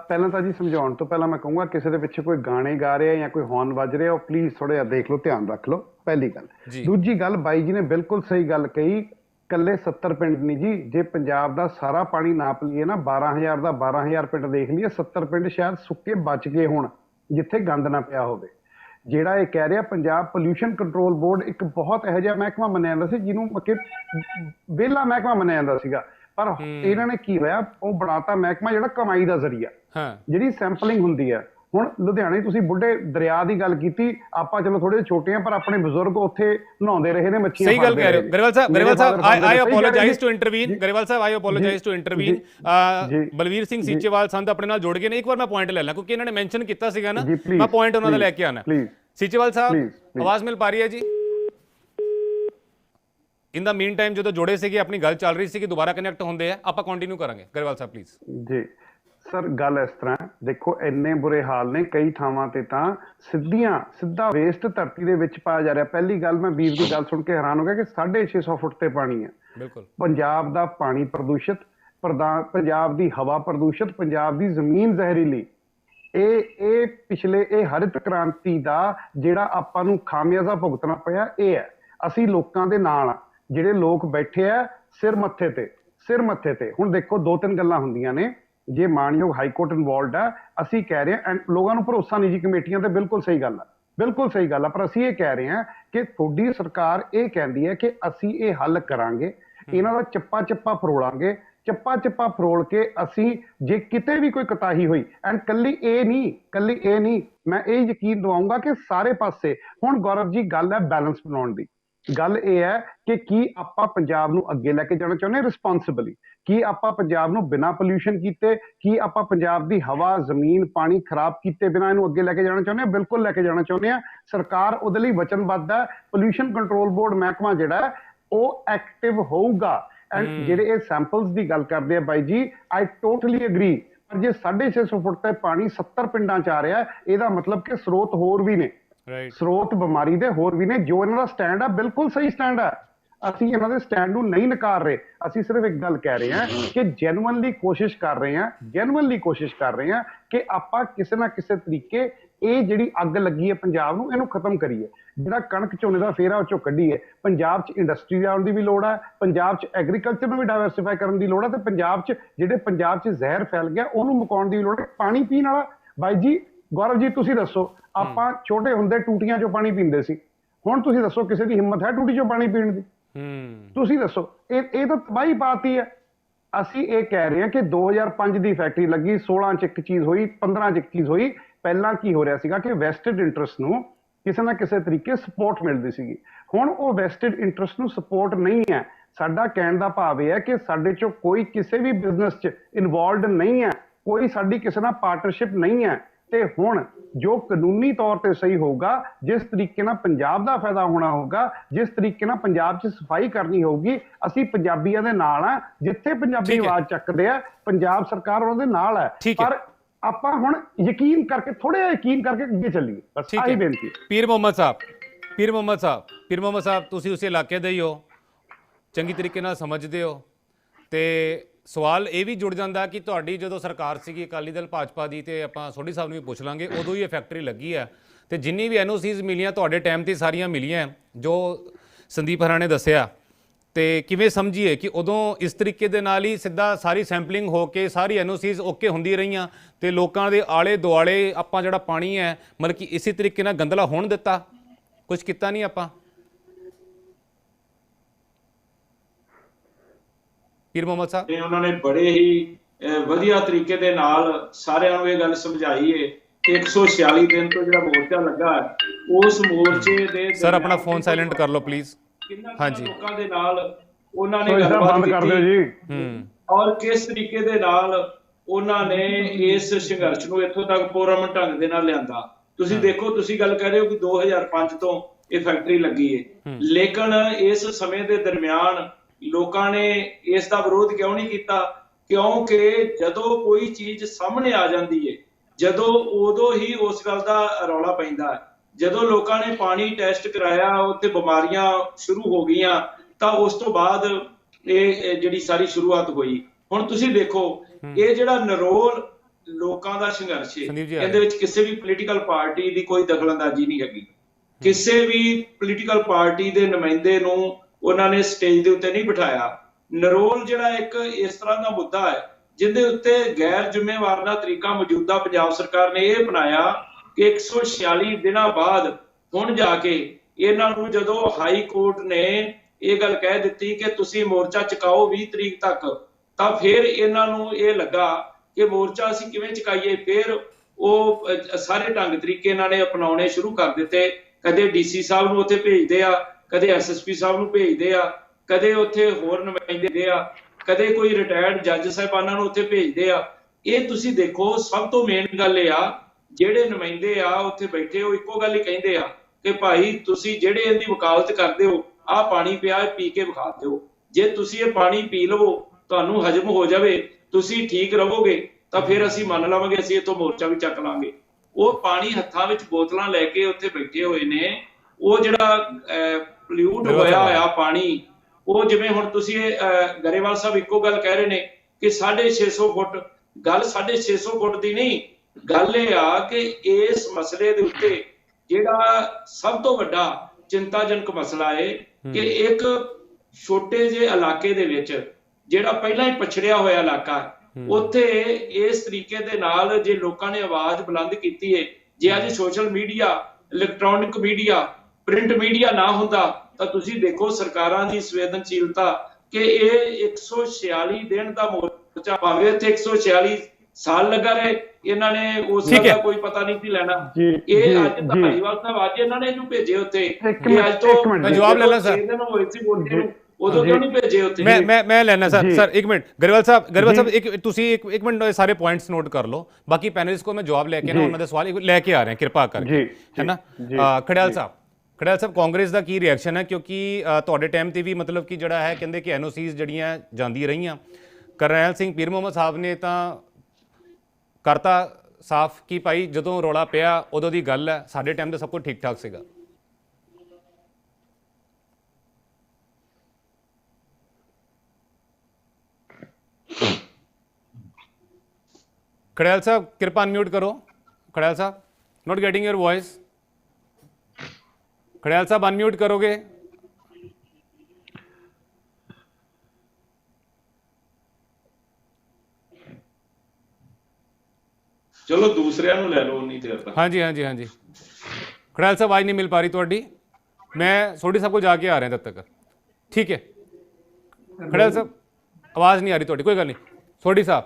ਪਹਿਲਾਂ ਤਾਂ ਜੀ ਸਮਝਾਉਣ ਤੋਂ ਪਹਿਲਾਂ ਮੈਂ ਕਹੂੰਗਾ ਕਿਸੇ ਦੇ ਪਿੱਛੇ ਕੋਈ ਗਾਣੇ ਗਾ ਰਿਹਾ ਜਾਂ ਕੋਈ ਹੌਰਨ ਵੱਜ ਰਿਹਾ ਉਹ ਪਲੀਜ਼ ਥੋੜਾ ਜਿਹਾ ਦੇਖ ਲਓ ਧਿਆਨ ਰੱਖ ਲਓ ਪਹਿਲੀ ਗੱਲ। ਦੂਜੀ ਗੱਲ ਬਾਈ ਜੀ ਨੇ ਬਿਲਕੁਲ ਸਹੀ ਗੱਲ ਕਹੀ ਕੱਲੇ 70 ਪਿੰਡ ਨਹੀਂ ਜੀ ਜੇ ਪੰਜਾਬ ਦਾ ਸਾਰਾ ਪਾਣੀ ਨਾਪ ਲਈਏ ਨਾ 12000 ਦਾ 12000 ਪਿੰਡ ਦੇਖ ਲਈਏ 70 ਪਿੰਡ ਸ਼ਾਇਦ ਸੁੱਕੇ ਬਚ ਗਏ ਹੋਣ ਜਿੱਥੇ ਗੰਦ ਨਾ ਪਿਆ ਹੋਵੇ। ਜਿਹੜਾ ਇਹ ਕਹਿ ਰਿਹਾ ਪੰਜਾਬ ਪੋਲੂਸ਼ਨ ਕੰਟਰੋਲ ਬੋਰਡ ਇੱਕ ਬਹੁਤ ਇਹੋ ਜਿਹਾ ਮਹਿਕਮਾ ਮੰਨਿਆ ਜਾਂਦਾ ਸੀ ਜਿਹਨੂੰ ਕਿ ਵਿਹਲਾ ਮਹਿਕਮਾ ਮੰਨਿਆ ਜਾਂਦਾ ਸੀਗਾ। ਪਰ ਇਹਨਾਂ ਨੇ ਕੀ ਹੋਇਆ ਉਹ ਬਣਾਤਾ ਮਹਿਕਮਾ ਜਿਹੜਾ ਕਮਾਈ ਦਾ ਜ਼ਰੀਆ। ਹਾਂ। ਜਿਹੜੀ ਸੈਂਪਲਿੰਗ ਹੁੰਦੀ ਹੈ। ਹੁਣ ਲੁਧਿਆਣੇ ਤੁਸੀਂ ਬੁੱਢੇ ਦਰਿਆ ਦੀ ਗੱਲ ਕੀਤੀ ਆਪਾਂ ਚਲੋ ਥੋੜੇ ਛੋਟੇ ਆ ਪਰ ਆਪਣੇ ਬਜ਼ੁਰਗ ਉੱਥੇ ਨਹਾਉਂਦੇ ਰਹੇ ਨੇ ਮੱਛੀਆਂ ਸਹੀ ਗੱਲ ਕਹਿ ਰਹੇ ਹੋ। Grewal sahib Grewal sahib I apologise. To intervene Grewal sahib I apologise to intervene. Balvir Singh Seechewal Sant ਆਪਣੇ ਨਾਲ ਜੁੜ ਗਏ ਨੇ। ਇੱਕ ਵਾਰ ਮੈਂ ਪੁਆਇੰਟ ਲੈ ਲਾਂ ਕਿਉਂਕਿ ਇਹਨਾਂ ਨੇ ਮੈਂਸ਼ਨ ਕੀਤਾ ਸੀਗਾ ਨਾ। ਮੈਂ ਪੁਆਇੰਟ ਉਹਨਾਂ ਦਾ ਲੈ ਕੇ ਆਣਾ ਸੀਚੇਵਾਲ ਸਾਹਿਬ. ਆਵਾਜ਼ ਮਿਲ ਪਾ ਰਹੀ ਹੈ ਜੀ? ਇਨ ਦਾ ਮੀਨ ਟਾਈਮ ਜਦੋਂ ਜੁੜੇ ਸੀਗੇ ਆਪਣੀ ਗੱਲ ਚੱਲ ਰਹੀ ਸੀ ਕਿ ਦੁਬਾਰਾ ਕਨੈਕਟ ਹੁੰਦੇ ਆ ਆਪਾਂ ਕੰਟੀਨਿਊ ਕਰਾਂਗੇ। ਗਰੇਵਾਲ ਸਾਹਿਬ ਪਲੀਜ਼ ਜੀ। ਸਰ ਗੱਲ ਇਸ ਤਰ੍ਹਾਂ ਦੇਖੋ ਇੰਨੇ ਬੁਰੇ ਹਾਲ ਨੇ ਕਈ ਥਾਵਾਂ ਤੇ ਤਾਂ ਸਿੱਧੀਆਂ ਸਿੱਧਾ ਵੇਸਟ ਧਰਤੀ ਦੇ ਵਿੱਚ ਪਾਇਆ ਜਾ ਰਿਹਾ। ਪਹਿਲੀ ਗੱਲ ਮੈਂ ਵੀਰ ਦੀ ਗੱਲ ਸੁਣ ਕੇ ਹੈਰਾਨ ਹੋ ਗਿਆ ਕਿ 650 ਫੁੱਟ ਤੇ ਪਾਣੀ ਹੈ। ਬਿਲਕੁਲ। ਪੰਜਾਬ ਦਾ ਪਾਣੀ ਪ੍ਰਦੂਸ਼ਿਤ ਪ੍ਰਦਾ- ਪੰਜਾਬ ਦੀ ਹਵਾ ਪ੍ਰਦੂਸ਼ਿਤ ਪੰਜਾਬ ਦੀ ਜ਼ਮੀਨ ਜ਼ਹਿਰੀਲੀ। ਇਹ ਇਹ ਪਿਛਲੇ ਇਹ ਹਰਿਤ ਕ੍ਰਾਂਤੀ ਦਾ ਜਿਹੜਾ ਆਪਾਂ ਨੂੰ ਖਾਮਿਆਜ਼ਾ ਭੁਗਤਣਾ ਪਿਆ ਇਹ ਹੈ। ਅਸੀਂ ਲੋਕਾਂ ਦੇ ਨਾਲ ਆ ਜਿਹੜੇ ਲੋਕ ਬੈਠੇ ਆ ਸਿਰ ਮੱਥੇ ਤੇ ਸਿਰ ਮੱਥੇ ਤੇ। ਹੁਣ ਦੇਖੋ ਦੋ ਤਿੰਨ ਗੱਲਾਂ ਹੁੰਦੀਆਂ ਨੇ। ਜੇ ਮਾਨਯੋਗ ਹਾਈ ਕੋਰਟ ਇਨਵੋਲਡ ਆ ਅਸੀਂ ਕਹਿ ਰਹੇ and ਲੋਕਾਂ ਨੂੰ ਭਰੋਸਾ ਨਹੀਂ ਜੀ ਕਮੇਟੀਆਂ ਤੇ ਬਿਲਕੁਲ ਸਹੀ ਗੱਲ ਆ। ਬਿਲਕੁਲ ਸਹੀ ਗੱਲ ਆ ਪਰ ਅਸੀਂ ਇਹ ਕਹਿ ਰਹੇ ਹਾਂ ਕਿ ਤੁਹਾਡੀ ਸਰਕਾਰ ਇਹ ਕਹਿੰਦੀ ਹੈ ਕਿ ਅਸੀਂ ਇਹ ਹੱਲ ਕਰਾਂਗੇ ਇਹਨਾਂ ਦਾ ਚੱਪਾ ਚੱਪਾ ਫਰੋਲਾਂਗੇ। ਚੱਪਾ ਚੱਪਾ ਫਰੋਲ ਕੇ ਅਸੀਂ ਜੇ ਕਿਤੇ ਵੀ ਕੋਈ ਕਤਾਹੀ ਹੋਈ ਐਂਡ ਕੱਲੀ ਇਹ ਨਹੀਂ ਕੱਲੀ ਇਹ ਨਹੀਂ ਮੈਂ ਇਹ ਯਕੀਨ ਦਿਵਾਉਂਗਾ ਕਿ ਸਾਰੇ ਪਾਸੇ ਹੁਣ ਗੌਰਵ ਜੀ ਗੱਲ ਹੈ ਬੈਲੈਂਸ ਬਣਾਉਣ ਦੀ। ਗੱਲ ਇਹ ਹੈ ਕਿ ਕੀ ਆਪਾਂ ਪੰਜਾਬ ਨੂੰ ਅੱਗੇ ਲੈ ਕੇ ਜਾਣਾ ਚਾਹੁੰਦੇ ਹਾਂ ਰਿਸਪੌਂਸਿਬਲੀ ਕੀ ਆਪਾਂ ਪੰਜਾਬ ਨੂੰ ਬਿਨਾਂ ਪੋਲਿਊਸ਼ਨ ਕੀਤੇ ਕੀ ਆਪਾਂ ਪੰਜਾਬ ਦੀ ਹਵਾ ਜ਼ਮੀਨ ਪਾਣੀ ਖਰਾਬ ਕੀਤੇ ਬਿਨਾਂ ਇਹਨੂੰ ਅੱਗੇ ਲੈ ਕੇ ਜਾਣਾ ਚਾਹੁੰਦੇ ਹਾਂ? ਬਿਲਕੁਲ ਲੈ ਕੇ ਜਾਣਾ ਚਾਹੁੰਦੇ ਹਾਂ। ਸਰਕਾਰ ਉਹਦੇ ਲਈ ਵਚਨਬੱਧ ਹੈ। ਪੋਲਿਊਸ਼ਨ ਕੰਟਰੋਲ ਬੋਰਡ ਮਹਿਕਮਾ ਜਿਹੜਾ ਉਹ ਐਕਟਿਵ ਹੋਊਗਾ। ਐਂਡ ਜਿਹੜੇ ਇਹ ਸੈਂਪਲਸ ਦੀ ਗੱਲ ਕਰਦੇ ਆ ਬਾਈ ਜੀ ਆਈ ਟੋਟਲੀ ਅਗਰੀ ਪਰ ਜੇ 650 ਫੁੱਟ ਤੇ ਪਾਣੀ 70 ਪਿੰਡਾਂ ਚ ਆ ਰਿਹਾ ਇਹਦਾ ਮਤਲਬ ਕਿ ਸਰੋਤ ਹੋਰ ਵੀ ਨੇ। ਰਾਈਟ ਸਰੋਤ ਬਿਮਾਰੀ ਦੇ ਹੋਰ ਵੀ ਨੇ, ਜੋ ਇਹਨਾਂ ਦਾ ਸਟੈਂਡ ਆ, ਬਿਲਕੁਲ ਸਹੀ ਸਟੈਂਡ ਆ। ਅਸੀਂ ਇਹਨਾਂ ਦੇ ਸਟੈਂਡ ਨੂੰ ਨਹੀਂ ਨਕਾਰ ਰਹੇ। ਅਸੀਂ ਸਿਰਫ ਇੱਕ ਗੱਲ ਕਹਿ ਰਹੇ ਹਾਂ ਕਿ ਜੈਨੂਇਨਲੀ ਕੋਸ਼ਿਸ਼ ਕਰ ਰਹੇ ਹਾਂ ਜੈਨੂਇਨਲੀ ਕੋਸ਼ਿਸ਼ ਕਰ ਰਹੇ ਹਾਂ ਕਿ ਆਪਾਂ ਕਿਸੇ ਨਾ ਕਿਸੇ ਤਰੀਕੇ ਇਹ ਜਿਹੜੀ ਅੱਗ ਲੱਗੀ ਹੈ ਪੰਜਾਬ ਨੂੰ, ਇਹਨੂੰ ਖਤਮ ਕਰੀਏ। ਜਿਹੜਾ ਕਣਕ ਝੋਨੇ ਦਾ ਫੇਰਾ ਉਹ ਚੋਂ ਕੱਢੀਏ। ਪੰਜਾਬ 'ਚ ਇੰਡਸਟਰੀ ਲਿਆਉਣ ਦੀ ਵੀ ਲੋੜ ਹੈ ਪੰਜਾਬ 'ਚ ਐਗਰੀਕਲਚਰ ਨੂੰ ਵੀ ਡਾਇਵਰਸਿਫਾਈ ਕਰਨ ਦੀ ਲੋੜ ਹੈ ਤੇ ਪੰਜਾਬ 'ਚ ਜਿਹੜੇ ਪੰਜਾਬ 'ਚ ਜ਼ਹਿਰ ਫੈਲ ਗਿਆ, ਉਹਨੂੰ ਮੁਕਾਉਣ ਦੀ ਵੀ ਲੋੜ ਹੈ ਪਾਣੀ ਪੀਣ ਵਾਲਾ, ਬਾਈ ਜੀ ਗੌਰਵ ਜੀ ਤੁਸੀਂ ਦੱਸੋ ਆਪਾਂ ਛੋਟੇ ਹੁੰਦੇ ਟੂਟੀਆਂ 'ਚੋਂ ਪਾਣੀ ਪੀਂਦੇ ਸੀ। ਹੁਣ ਤੁਸੀਂ ਦੱਸੋ ਕਿਸੇ ਦੀ ਹਿੰਮਤ ਹੈ ਟੂਟੀ 'ਚੋਂ ਪਾਣੀ ਪੀਣ ਦੀ? ਹੂੰ। ਤੁਸੀਂ ਦੱਸੋ ਇਹ ਇਹ ਤਾਂ ਤਬਾਹੀ ਪਾਤੀ ਹੈ। ਅਸੀਂ ਇਹ ਕਹਿ ਰਹੇ ਹਾਂ ਕਿ 2005 ਦੀ ਫੈਕਟਰੀ ਲੱਗੀ 16 ਚ ਇੱਕ ਚੀਜ਼ ਹੋਈ 15 ਚ ਇੱਕ ਚੀਜ਼ ਹੋਈ। ਪਹਿਲਾਂ ਕੀ ਹੋ ਰਿਹਾ ਸੀਗਾ ਕਿ ਵੈਸਟਡ ਇੰਟਰਸਟ ਨੂੰ ਕਿਸੇ ਨਾ ਕਿਸੇ ਤਰੀਕੇ ਸਪੋਰਟ ਮਿਲਦੀ ਸੀਗੀ। ਹੁਣ ਉਹ ਵੈਸਟਡ ਇੰਟਰਸਟ ਨੂੰ ਸਪੋਰਟ ਨਹੀਂ ਹੈ। ਸਾਡਾ ਕਹਿਣ ਦਾ ਭਾਵ ਇਹ ਹੈ ਕਿ ਸਾਡੇ ਚੋਂ ਕੋਈ ਕਿਸੇ ਵੀ ਬਿਜ਼ਨਸ 'ਚ ਇਨਵੋਲਵਡ ਨਹੀਂ ਹੈ। ਕੋਈ ਸਾਡੀ ਕਿਸੇ ਨਾਲ ਪਾਰਟਨਰਸ਼ਿਪ ਨਹੀਂ ਹੈ। ਤੇ ਹੁਣ ਜੋ ਕਾਨੂੰਨੀ ਤੌਰ ਤੇ ਸਹੀ ਹੋਊਗਾ ਜਿਸ ਤਰੀਕੇ ਨਾਲ ਪੰਜਾਬ ਦਾ ਫਾਇਦਾ ਹੋਣਾ ਹੋਊਗਾ ਜਿਸ ਤਰੀਕੇ ਨਾਲ ਪੰਜਾਬ 'ਚ ਸਫ਼ਾਈ ਕਰਨੀ ਹੋਊਗੀ ਅਸੀਂ ਪੰਜਾਬੀਆਂ ਦੇ ਨਾਲ ਆ ਜਿੱਥੇ ਪੰਜਾਬੀ। ਆਵਾਜ਼ ਚੱਕਦੇ ਆ ਪੰਜਾਬ ਸਰਕਾਰ ਉਹਨਾਂ ਦੇ ਨਾਲ ਹੈ। ਪਰ ਆਪਾਂ ਹੁਣ ਯਕੀਨ ਕਰਕੇ ਥੋੜਾ ਜਿਹਾ ਯਕੀਨ ਕਰਕੇ ਅੱਗੇ ਚੱਲੀਏ ਬਸ ਆਹੀ ਬੇਨਤੀ। ਪੀਰ ਮੁਹੰਮਦ ਸਾਹਿਬ ਪੀਰ ਮੁਹੰਮਦ ਸਾਹਿਬ ਪੀਰ ਮੁਹੰਮਦ ਸਾਹਿਬ ਤੁਸੀਂ ਉਸ ਇਲਾਕੇ ਦੇ ਹੀ ਹੋ ਚੰਗੀ ਤਰੀਕੇ ਨਾਲ ਸਮਝਦੇ ਹੋ ਤੇ ਸਵਾਲ ਇਹ ਵੀ ਜੁੜ ਜਾਂਦਾ ਕਿ ਤੁਹਾਡੀ ਜਦੋਂ ਸਰਕਾਰ ਸੀਗੀ ਅਕਾਲੀ ਦਲ ਭਾਜਪਾ ਦੀ ਤੇ ਆਪਾਂ ਸੋਢੀ ਸਾਹਿਬ ਨੂੰ ਵੀ ਪੁੱਛ ਲਾਂਗੇ, ਉਦੋਂ ਹੀ ਇਹ ਫੈਕਟਰੀ ਲੱਗੀ ਹੈ। ਤੇ ਜਿੰਨੀ ਵੀ ਐਨਓਸੀਜ਼ ਮਿਲੀਆਂ, ਤੁਹਾਡੇ ਟਾਈਮ ਤੇ ਸਾਰੀਆਂ ਮਿਲੀਆਂ ਜੋ ਸੰਦੀਪ ਹਰਾ ਨੇ ਦੱਸਿਆ। ਤੇ ਕਿਵੇਂ ਸਮਝੀਏ ਕਿ ਉਦੋਂ ਇਸ ਤਰੀਕੇ ਦੇ ਨਾਲ ਹੀ ਸਿੱਧਾ ਸਾਰੀ ਸੈਂਪਲਿੰਗ ਹੋ ਕੇ ਸਾਰੀ ਐਨਓਸੀਜ਼ ਓਕੇ ਹੁੰਦੀ ਰਹੀਆਂ ਤੇ ਲੋਕਾਂ ਦੇ ਆਲੇ ਦੁਆਲੇ ਆਪਾਂ ਜਿਹੜਾ ਪਾਣੀ ਹੈ, ਮਤਲਬ ਕਿ ਇਸੇ ਤਰੀਕੇ ਨਾਲ ਗੰਦਲਾ ਹੋਣ ਦਿੱਤਾ। ਕੁਝ ਕੀਤਾ ਨਹੀਂ ਆਪਾਂ? ਪੀਰ ਮੁਹੰਮਦ ਸਾਹਿਬ? ਤੇ ਉਹਨਾਂ ਨੇ ਬੜੇ ਹੀ ਵਧੀਆ ਤਰੀਕੇ ਦੇ ਨਾਲ ਸਾਰਿਆਂ ਨੂੰ ਇਹ ਗੱਲ ਸਮਝਾਈ ਏ ਕਿ 146 ਦਿਨ ਤੋਂ ਜਿਹੜਾ ਮੋਰਚਾ ਲੱਗਾ ਉਸ ਮੋਰਚੇ ਦੇ ਸਰ ਆਪਣਾ ਫੋਨ ਸਾਇਲੈਂਟ ਕਰ ਲਓ ਪਲੀਜ਼ ਹਾਂਜੀ। ਲੋਕਾਂ ਦੇ ਨਾਲ ਉਹਨਾਂ ਨੇ ਗੱਲਬਾਤ ਬੰਦ ਕਰ ਦਿਓ ਕੀਤੀ। ਜੀ ਹੂੰ। ਔਰ ਕਿਸ ਤਰੀਕੇ ਦੇ ਨਾਲ ਉਹਨਾਂ ਨੇ ਇਸ ਸੰਘਰਸ਼ ਨੂੰ ਇੱਥੋਂ ਤੱਕ ਪੂਰਨ ਢੰਗ ਦੇ ਨਾਲ ਲਿਆਂਦਾ। ਤੁਸੀਂ ਦੇਖੋ ਤੁਸੀਂ ਗੱਲ ਕਰ ਰਹੇ ਹੋ ਕਿ 2005 ਤੋਂ ਇਹ ਫੈਕਟਰੀ ਲੱਗੀ ਹੈ। ਲੇਕਿਨ ਇਸ ਸਮੇਂ ਦੇ ਦਰਮਿਆਨ ਲੋਕਾਂ ਨੇ ਇਸ ਦਾ ਵਿਰੋਧ ਕਿਉਂ ਨਹੀਂ ਕੀਤਾ? ਕਿਉਂਕਿ ਜਦੋਂ ਕੋਈ ਚੀਜ਼ ਸਾਹਮਣੇ ਆ ਜਾਂਦੀ ਹੈ ਜਦੋਂ ਉਦੋਂ ਹੀ ਉਸ ਗੱਲ ਦਾ ਰੌਲਾ ਪੈਂਦਾ ਹੈ। ਜਦੋਂ ਲੋਕਾਂ ਨੇ ਪਾਣੀ ਟੈਸਟ ਕਰਾਇਆ ਉੱਥੇ ਬਿਮਾਰੀਆਂ ਸ਼ੁਰੂ ਹੋ ਗਈਆਂ ਤਾਂ ਉਸ ਤੋਂ ਬਾਅਦ ਇਹ ਜਿਹੜੀ ਸਾਰੀ ਸ਼ੁਰੂਆਤ ਹੋਈ। ਹੁਣ ਤੁਸੀਂ ਦੇਖੋ ਇਹ ਜਿਹੜਾ ਨਰੋਲ ਲੋਕਾਂ ਦਾ ਸੰਘਰਸ਼ ਹੈ ਇਹਦੇ ਵਿੱਚ ਕਿਸੇ ਵੀ ਪੋਲੀਟੀਕਲ ਪਾਰਟੀ ਦੀ ਕੋਈ ਦਖਲਅੰਦਾਜ਼ੀ ਨਹੀਂ ਹੈਗੀ। ਕਿਸੇ ਵੀ ਪੋਲੀਟੀਕਲ ਪਾਰਟੀ ਦੇ ਨੁਮਾਇੰਦੇ ਨੂੰ ਉਹਨਾਂ ਨੇ ਸਟੇਜ ਦੇ ਉੱਤੇ ਨਹੀਂ ਬਿਠਾਇਆ। ਨਰੋਲ ਜਿਹੜਾ ਇੱਕ ਇਸ ਤਰ੍ਹਾਂ ਦਾ ਮੁੱਦਾ ਹੈ, ਜਿਹਦੇ ਉੱਤੇ ਗੈਰ ਜ਼ਿੰਮੇਵਾਰ ਤਰੀਕਾ ਮੌਜੂਦਾ ਪੰਜਾਬ ਸਰਕਾਰ ਨੇ ਇਹ ਅਪਣਾਇਆ ਕਿ 146 ਦਿਨਾਂ ਬਾਅਦ ਹੁਣ ਜਾ ਕੇ ਇਹਨਾਂ ਨੂੰ ਜਦੋਂ ਹਾਈ ਕੋਰਟ ਨੇ ਇਹ ਗੱਲ ਕਹਿ ਦਿੱਤੀ ਕਿ ਤੁਸੀਂ ਮੋਰਚਾ ਚੁਕਾਓ 20 ਤਰੀਕ ਤੱਕ, ਤਾਂ ਫਿਰ ਇਹਨਾਂ ਨੂੰ ਇਹ ਲੱਗਾ ਕਿ ਮੋਰਚਾ ਅਸੀਂ ਕਿਵੇਂ ਚੁਕਾਈਏ? ਫਿਰ ਉਹ ਸਾਰੇ ਢੰਗ ਤਰੀਕੇ ਇਹਨਾਂ ਨੇ ਅਪਣਾਉਣੇ ਸ਼ੁਰੂ ਕਰ ਦਿੱਤੇ। ਕਦੇ ਡੀਸੀ ਸਾਹਿਬ ਨੂੰ ਉੱਥੇ ਭੇਜਦੇ ਆ ਕਦੇ ਐਸਐਸਪੀ ਸਾਹਿਬ ਨੂੰ ਭੇਜਦੇ ਆ, ਕਦੇ ਉੱਥੇ ਹੋਰ ਨੁਮਾਇੰਦੇ ਆ, ਕਦੇ ਕੋਈ ਰਿਟਾਇਰਡ ਜੱਜ ਸਾਹਿਬਾਨਾਂ ਨੂੰ ਉੱਥੇ ਭੇਜਦੇ ਆ। ਇਹ ਤੁਸੀਂ ਦੇਖੋ, ਸਭ ਤੋਂ ਮੇਨ ਗੱਲ ਇਹ ਆ, ਜਿਹੜੇ ਨੁਮਾਇੰਦੇ ਆ, ਉੱਥੇ ਬੈਠੇ ਉਹ ਇੱਕੋ ਗੱਲ ਹੀ ਕਹਿੰਦੇ ਆ ਕਿ ਭਾਈ ਤੁਸੀਂ ਜਿਹੜੇ ਇਹਦੀ ਵਕਾਲਤ ਕਰਦੇ ਹੋ, ਆਹ ਪਾਣੀ ਪਿਆ ਪੀ ਕੇ ਵਿਖਾ ਦਿਓ। ਜੇ ਤੁਸੀਂ ਇਹ ਪਾਣੀ ਪੀ ਲਵੋ, ਤੁਹਾਨੂੰ ਹਜਮ ਹੋ ਜਾਵੇ, ਤੁਸੀਂ ਠੀਕ ਰਹੋਗੇ, ਤਾਂ ਫਿਰ ਅਸੀਂ ਮੰਨ ਲਵਾਂਗੇ, ਅਸੀਂ ਇੱਥੋਂ ਮੋਰਚਾ ਵੀ ਚੱਕ ਲਾਂਗੇ। ਉਹ ਪਾਣੀ ਹੱਥਾਂ ਵਿੱਚ ਬੋਤਲਾਂ ਲੈ ਕੇ ਉੱਥੇ ਬੈਠੇ ਹੋਏ ਨੇ, ਉਹ ਜਿਹੜਾ ਪੋਲਿਊਟ ਹੋਇਆ। ਹੋਇਆ ਪਾਣੀ। ਉਹ ਜਿਵੇਂ ਹੁਣ ਤੁਸੀਂ ਗਰੇਵਾਲ ਸਾਹਿਬ ਇੱਕੋ ਗੱਲ ਕਹਿ ਰਹੇ ਨੇ ਕਿ 650 ਫੁੱਟ ਗੱਲ 650 ਫੁੱਟ ਦੀ ਨਹੀਂ ਗੱਲ ਇਹ ਆ ਕਿ ਇਸ ਮਸਲੇ ਦੇ ਉੱਤੇ ਜਿਹੜਾ ਸਭ ਤੋਂ ਵੱਡਾ ਚਿੰਤਾਜਨਕ ਮਸਲਾ ਹੈ ਕਿ ਇੱਕ ਛੋਟੇ ਜਿਹੇ ਇਲਾਕੇ ਦੇ ਵਿੱਚ ਜਿਹੜਾ ਪਹਿਲਾਂ ਹੀ ਪਛੜਿਆ ਹੋਇਆ ਇਲਾਕਾ ਹੈ। ਉੱਥੇ ਇਸ ਤਰੀਕੇ ਦੇ ਨਾਲ ਜੇ ਲੋਕਾਂ ਨੇ ਆਵਾਜ਼ ਬੁਲੰਦ ਕੀਤੀ ਹੈ ਜੇ ਅੱਜ social media electronic media print media ਨਾ ਹੁੰਦਾ ਤਾਂ ਤੁਸੀਂ ਦੇਖੋ ਸਰਕਾਰਾਂ ਦੀ ਸੰਵੇਦਨਸ਼ੀਲਤਾ ਕਿ ਇਹ 146 ਦਿਨ ਦਾ ਮੋਰਚਾ ਭਾਵੇਂ ਇੱਥੇ 146 ਸਾਲ ਲੱਗਾ ਰਹੇ ਇਹਨਾਂ ਨੇ ਉਸ ਠੀਕ ਦਾ ਹੈ। ਕੋਈ ਪਤਾ ਨਹੀਂ ਸੀ ਲੈਣਾ ਜੀ, ਇਹ ਜੀ, ਅੱਜ ਜੀ। ਧਾਰੀਵਾਲ ਸਾਹਿਬ ਅੱਜ ਇਹਨਾਂ ਨੇ ਇਹਨੂੰ ਭੇਜੇ ਉੱਥੇ ਇੱਕ ਇਹ ਮਿੰਟ, ਅੱਜ ਤੋਂ ਇੱਕ ਮਿੰਟ। ਮੈਂ ਜਵਾਬ ਲੈ ਲਾਂ ਸਰ। ਛੇ ਦਿਨ ਹੋਏ ਸੀ ਵੋਟਿੰਗ ਨੂੰ ਜੀ, ਉਦੋਂ ਜੀ। ਕਿਉਂ ਨਹੀਂ ਭੇਜੇ ਉੱਥੇ ਮੈਂ ਮੈਂ ਮੈਂ ਲੈਣਾ ਸਰ ਜੀ। ਸਰ ਇੱਕ ਮਿੰਟ ਗਰੇਵਾਲ ਸਾਹਿਬ ਗਰੇਵਾਲ ਜੀ। ਸਾਹਿਬ ਇੱਕ ਤੁਸੀਂ ਇੱਕ ਇੱਕ ਮਿੰਟ ਇਹ ਸਾਰੇ ਪੁਆਇੰਟਸ ਨੋਟ ਕਰ ਲਓ ਬਾਕੀ ਪੈਨਲਿਸਟ ਕੋ ਮੈਂ ਜਵਾਬ ਲੈ ਕੇ ਨਾ ਜੀ। ਉਹਨਾਂ ਦੇ ਸਵਾਲ ਇੱਕ ਲੈ ਕੇ ਆ ਰਹੇ ਹਾਂ ਕਿਰਪਾ ਕਰਕੇ ਜੀ, ਹੈ ਨਾ ਜੀ, ਅ, ਖੜਿਆਲ ਸਾਹਿਬ ਖੜਿਆਲ ਸਾਹਿਬ ਕਾਂਗਰਸ ਦਾ ਕੀ ਰਿਐਕਸ਼ਨ ਹੈ? ਕਿਉਂਕਿ ਤੁਹਾਡੇ ਟਾਈਮ ਤੇ ਵੀ ਮਤਲਬ ਕਿ ਜਿਹੜਾ ਹੈ, ਕਹਿੰਦੇ ਕਿ ਐਨਓਸੀਜ਼ ਜਿਹੜੀਆਂ ਜਾਂਦੀ ਰਹੀਆਂ। ਕਰਨੈਲ ਸਿੰਘ ਪੀਰ ਮੁਹੰਮਦ ਸਾਹਿਬ ਨੇ ਤਾਂ ਕਰਤਾ ਸਾਫ਼ ਕੀ ਭਾਈ ਜਦੋਂ ਰੋਲਾ ਪਿਆ, ਉਦੋਂ ਦੀ ਗੱਲ ਹੈ। ਸਾਡੇ ਟਾਈਮ ਤੇ ਸਭ ਕੁਝ ਠੀਕ ਠਾਕ ਸੀਗਾ। ਖੜਿਆਲ ਸਾਹਿਬ, ਕਿਰਪਾ ਅਨਮਿਊਟ ਕਰੋ। Kharial sahib not getting your voice Kharial sahib unmute ਕਰੋਗੇ ਚਲੋ ਦੂਸਰਿਆਂ ਨੂੰ ਲੈ ਲਓ ਉਨੀ ਦੇਰ ਤੱਕ ਹਾਂਜੀ ਹਾਂਜੀ ਹਾਂਜੀ ਖੜਿਆਲ ਸਾਹਿਬ ਆਵਾਜ਼ ਨਹੀਂ ਮਿਲ ਪਾ ਰਹੀ ਤੁਹਾਡੀ ਮੈਂ ਸੋਢੀ ਸਾਹਿਬ ਕੋਲ ਜਾ ਕੇ ਆ ਰਿਹਾ ਤਦ ਤੱਕ ਠੀਕ ਹੈ ਖੜਿਆਲ ਸਾਹਿਬ ਆਵਾਜ਼ ਨਹੀਂ ਆ ਰਹੀ ਤੁਹਾਡੀ ਕੋਈ ਗੱਲ ਨਹੀਂ ਸੋਢੀ ਸਾਹਿਬ